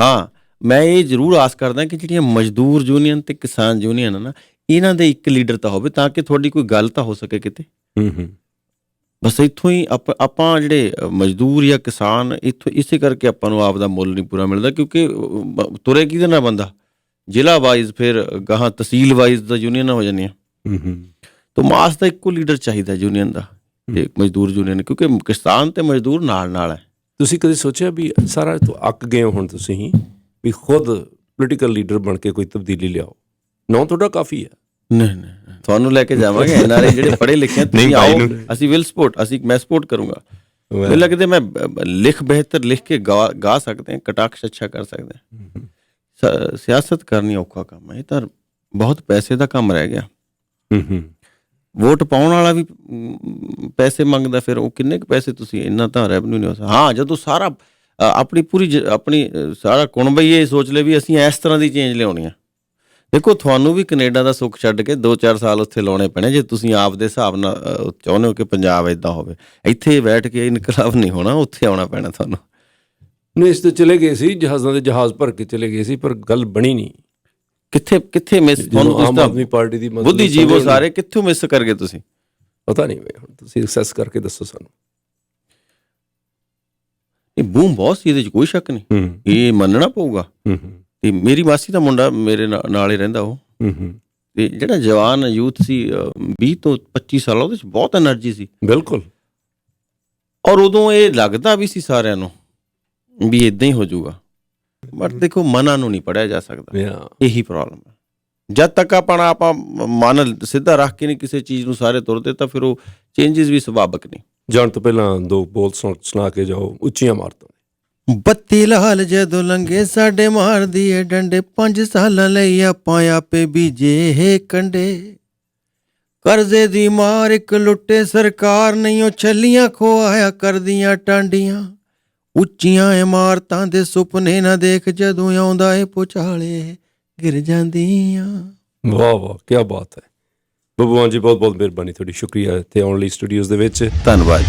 ਹਾਂ ਮੈਂ ਇਹ ਜ਼ਰੂਰ ਆਸ ਕਰਦਾ ਕਿ ਜਿਹੜੀਆਂ ਮਜ਼ਦੂਰ ਯੂਨੀਅਨ ਤੇ ਕਿਸਾਨ ਯੂਨੀਅਨ ਆ ਨਾ ਇਹਨਾਂ ਦੇ ਇੱਕ ਲੀਡਰ ਤਾਂ ਹੋਵੇ ਤਾਂ ਕਿ ਤੁਹਾਡੀ ਕੋਈ ਗੱਲ ਤਾਂ ਹੋ ਸਕੇ ਕਿਤੇ। ਹੂੰ ਹੂੰ। ਬਸ ਇੱਥੋਂ ਹੀ ਆਪ- ਜਿਹੜੇ ਮਜ਼ਦੂਰ ਜਾਂ ਕਿਸਾਨ ਇੱਥੋਂ ਇਸੇ ਕਰਕੇ ਆਪਾਂ ਨੂੰ ਆਪ ਦਾ ਮੁੱਲ ਨਹੀਂ ਪੂਰਾ ਮਿਲਦਾ ਕਿਉਂਕਿ ਤੁਰੇ ਕਿਹਦੇ ਨਾਲ ਬੰਦਾ? ਜ਼ਿਲ੍ਹਾ ਵਾਈਜ਼ ਫਿਰ ਗਾਹਾਂ ਤਹਿਸੀਲ ਵਾਈਜ਼ ਦਾ ਯੂਨੀਅਨ ਹੋ ਜਾਂਦੀਆਂ। ਹੂੰ ਹੂੰ। ਤਾਂ ਮਾਸ ਦਾ ਇੱਕੋ ਲੀਡਰ ਚਾਹੀਦਾ ਯੂਨੀਅਨ ਦਾ ਤੇ ਮਜ਼ਦੂਰ ਯੂਨੀਅਨ ਕਿਉਂਕਿ ਕਿਸਾਨ ਤੇ ਮਜ਼ਦੂਰ ਨਾਲ ਨਾਲ ਹੈ। ਤੁਸੀਂ ਕਦੇ ਸੋਚਿਆ ਵੀ ਸਾਰਾ ਤੋਂ ਅੱਕ ਗਏ ਹੋ ਹੁਣ ਤੁਸੀਂ? ਵੀ ਖੁਦ ਪੋਲੀਟੀਕਲ ਲੀਡਰ ਬਣ ਕੇ ਕੋਈ ਤਬਦੀਲੀ ਲਿਆਓ। ਨਾਂ ਤੁਹਾਡਾ ਕਾਫੀ ਹੈ। ਨਹੀਂ ਨਹੀਂ ਤੁਹਾਨੂੰ ਲੈ ਕੇ ਜਾਵਾਂਗੇ। ਐਨਆਰਆਈ ਜਿਹੜੇ ਪੜ੍ਹੇ ਲਿਖੇ ਆ, ਤੁਸੀਂ ਆਓ। ਅਸੀਂ ਵਿਲ ਸਪੋਰਟ ਅਸੀਂ ਮੈਂ ਸਪੋਰਟ ਕਰੂੰਗਾ। ਮੈਨੂੰ ਲੱਗਦਾ ਮੈਂ ਲਿਖ ਬਿਹਤਰ ਲਿਖ ਕੇ ਗਾ ਸਕਦੇ ਹਾਂ ਕਟਾਕਸ਼ ਅੱਛਾ ਕਰ ਸਕਦੇ ਹਾਂ। ਸਿਆਸਤ ਕਰਨੀ ਔਖਾ ਕੰਮ ਹੈ। ਇਹ ਤਾਂ ਬਹੁਤ ਪੈਸੇ ਦਾ ਕੰਮ ਰਹਿ ਗਿਆ। ਹੂੰ ਹੂੰ। ਵੋਟ ਪਾਉਣ ਵਾਲਾ ਵੀ ਪੈਸੇ ਮੰਗਦਾ ਫਿਰ ਉਹ ਕਿੰਨੇ ਕੁ ਪੈਸੇ ਤੁਸੀਂ ਇੰਨਾ ਤਾਂ ਰੈਵਨਿਊ ਨਹੀਂ ਹੋ ਸਕਦਾ। ਹਾਂ ਜਦੋਂ ਸਾਰਾ ਆਪਣੀ ਪੂਰੀ ਆਪਣੀ ਸਾਰਾ ਕੁਣਬਾ ਹੀ ਇਹ ਸੋਚ ਲੇ ਵੀ ਅਸੀਂ ਇਸ ਤਰ੍ਹਾਂ ਦੀ ਚੇਂਜ ਲਿਆਉਣੀ ਆ। ਦੇਖੋ ਤੁਹਾਨੂੰ ਵੀ ਕੈਨੇਡਾ ਦਾ ਸੁੱਖ ਛੱਡ ਕੇ 2-4 ਸਾਲ ਉੱਥੇ ਲਾਉਣੇ ਪੈਣੇ ਜੇ ਤੁਸੀਂ ਆਪ ਦੇ ਹਿਸਾਬ ਨਾਲ ਚਾਹੁੰਦੇ ਹੋ ਕਿ ਪੰਜਾਬ ਇਦਾਂ ਹੋਵੇ। ਇੱਥੇ ਬੈਠ ਕੇ ਇਨਕਲਾਬ ਨਹੀਂ ਹੋਣਾ ਉੱਥੇ ਆਉਣਾ ਪੈਣਾ ਤੁਹਾਨੂੰ। ਨੂੰ ਇਸ ਤੇ ਚਲੇ ਗਏ ਸੀ ਜਹਾਜ਼ਾਂ ਦੇ ਜਹਾਜ਼ ਭਰ ਕੇ ਚਲੇ ਗਏ ਸੀ ਪਰ ਗੱਲ ਬਣੀ ਨਹੀਂ। ਕਿੱਥੇ ਕਿੱਥੇ ਮਿਸ ਤੁਹਾਨੂੰ ਆਮ ਆਦਮੀ ਪਾਰਟੀ ਦੀ ਬੁੱਧੀ ਜੀਵੋ ਸਾਰੇ ਕਿੱਥੋਂ ਮਿਸ ਕਰ ਗਏ ਤੁਸੀਂ? ਪਤਾ ਨਹੀਂ ਹੁਣ ਤੁਸੀਂ ਐਕਸੈਸ ਕਰਕੇ ਦੱਸੋ ਸਾਨੂੰ। ਇਹ ਬੂਮ ਬੌਸ ਇਹਦੇ 'ਚ ਕੋਈ ਸ਼ੱਕ ਨਹੀਂ। ਇਹ ਮੰਨਣਾ ਪਊਗਾ। ਤੇ ਮੇਰੀ ਮਾਸੀ ਦਾ ਮੁੰਡਾ ਮੇਰੇ ਨਾਲ ਹੀ ਰਹਿੰਦਾ ਉਹ। ਤੇ ਜਿਹੜਾ ਜਵਾਨ ਯੂਥ ਸੀ 20 ਤੋਂ 25 ਸਾਲ ਉਹਦੇ 'ਚ ਬਹੁਤ એનર્ਜੀ ਸੀ। ਬਿਲਕੁਲ। ਔਰ ਉਦੋਂ ਇਹ ਲੱਗਦਾ ਵੀ ਸੀ ਸਾਰਿਆਂ ਨੂੰ ਵੀ ਇਦਾਂ ਹੀ ਹੋ ਜਾਊਗਾ। ਪਰ ਦੇਖੋ ਮਨਾਂ ਨੂੰ ਨਹੀਂ ਪੜਿਆ ਜਾ ਸਕਦਾ। ਇਹੀ ਪ੍ਰੋਬਲਮ ਹੈ। ਜਦ ਤੱਕ ਆਪਾਂ ਆਪਾਂ ਮਨ ਸਿੱਧਾ ਰੱਖ ਕੇ ਨਹੀਂ ਕਿਸੇ ਚੀਜ਼ ਨੂੰ ਸਾਰੇ ਤੁਰਦੇ ਤਾਂ ਫਿਰ ਉਹ ਚੇਂजेस ਵੀ ਸੁਭਾਵਕ ਨਹੀਂ। ਜਾਣ ਤੋਂ ਪਹਿਲਾਂ ਦੋ ਬੋਲ ਸੁਣ- ਸੁਣਾ ਕੇ ਜਾਓ ਉੱਚੀਆਂ ਮਾਰਤਾਂ ਬੱਤੀ ਲਾਲ ਜਦੋਂ ਲੰਗੇ ਸਾਡੇ ਮਾਰਦੀ ਏ ਡੰਡੇ 5 ਸਾਲਾਂ ਲਈ ਆਪਾਂ ਆਪੇ ਬੀਜੇ ਇਹ ਕੰਡੇ। ਕਰਜ਼ੇ ਦੀ ਮਾਰ ਇੱਕ ਲੁੱਟੇ ਸਰਕਾਰ ਨਹੀਂ ਉਹ ਛੱਲੀਆਂ ਖੋਆਇਆ ਕਰਦੀਆਂ ਟਾਂਡੀਆਂ। ਉੱਚੀਆਂ ਇਮਾਰਤਾਂ ਦੇ ਸੁਪਨੇ ਨਾ ਦੇਖ ਜਦੋਂ ਆਉਂਦਾ ਏ ਪੁਚਾਲੇ ਗਿਰ ਜਾਂਦੀਆਂ। ਵਾਹ ਵਾਹ ਕੀ ਬਾਤ ਹੈ। ਬੱਬੂਆਂ ਜੀ ਬਹੁਤ ਬਹੁਤ ਮਿਹਰਬਾਨੀ ਤੁਹਾਡੀ। ਸ਼ੁਕਰੀਆ ਇੱਥੇ ਆਉਣ ਲਈ ਸਟੂਡੀਓਜ਼ ਦੇ ਵਿੱਚ। ਧੰਨਵਾਦ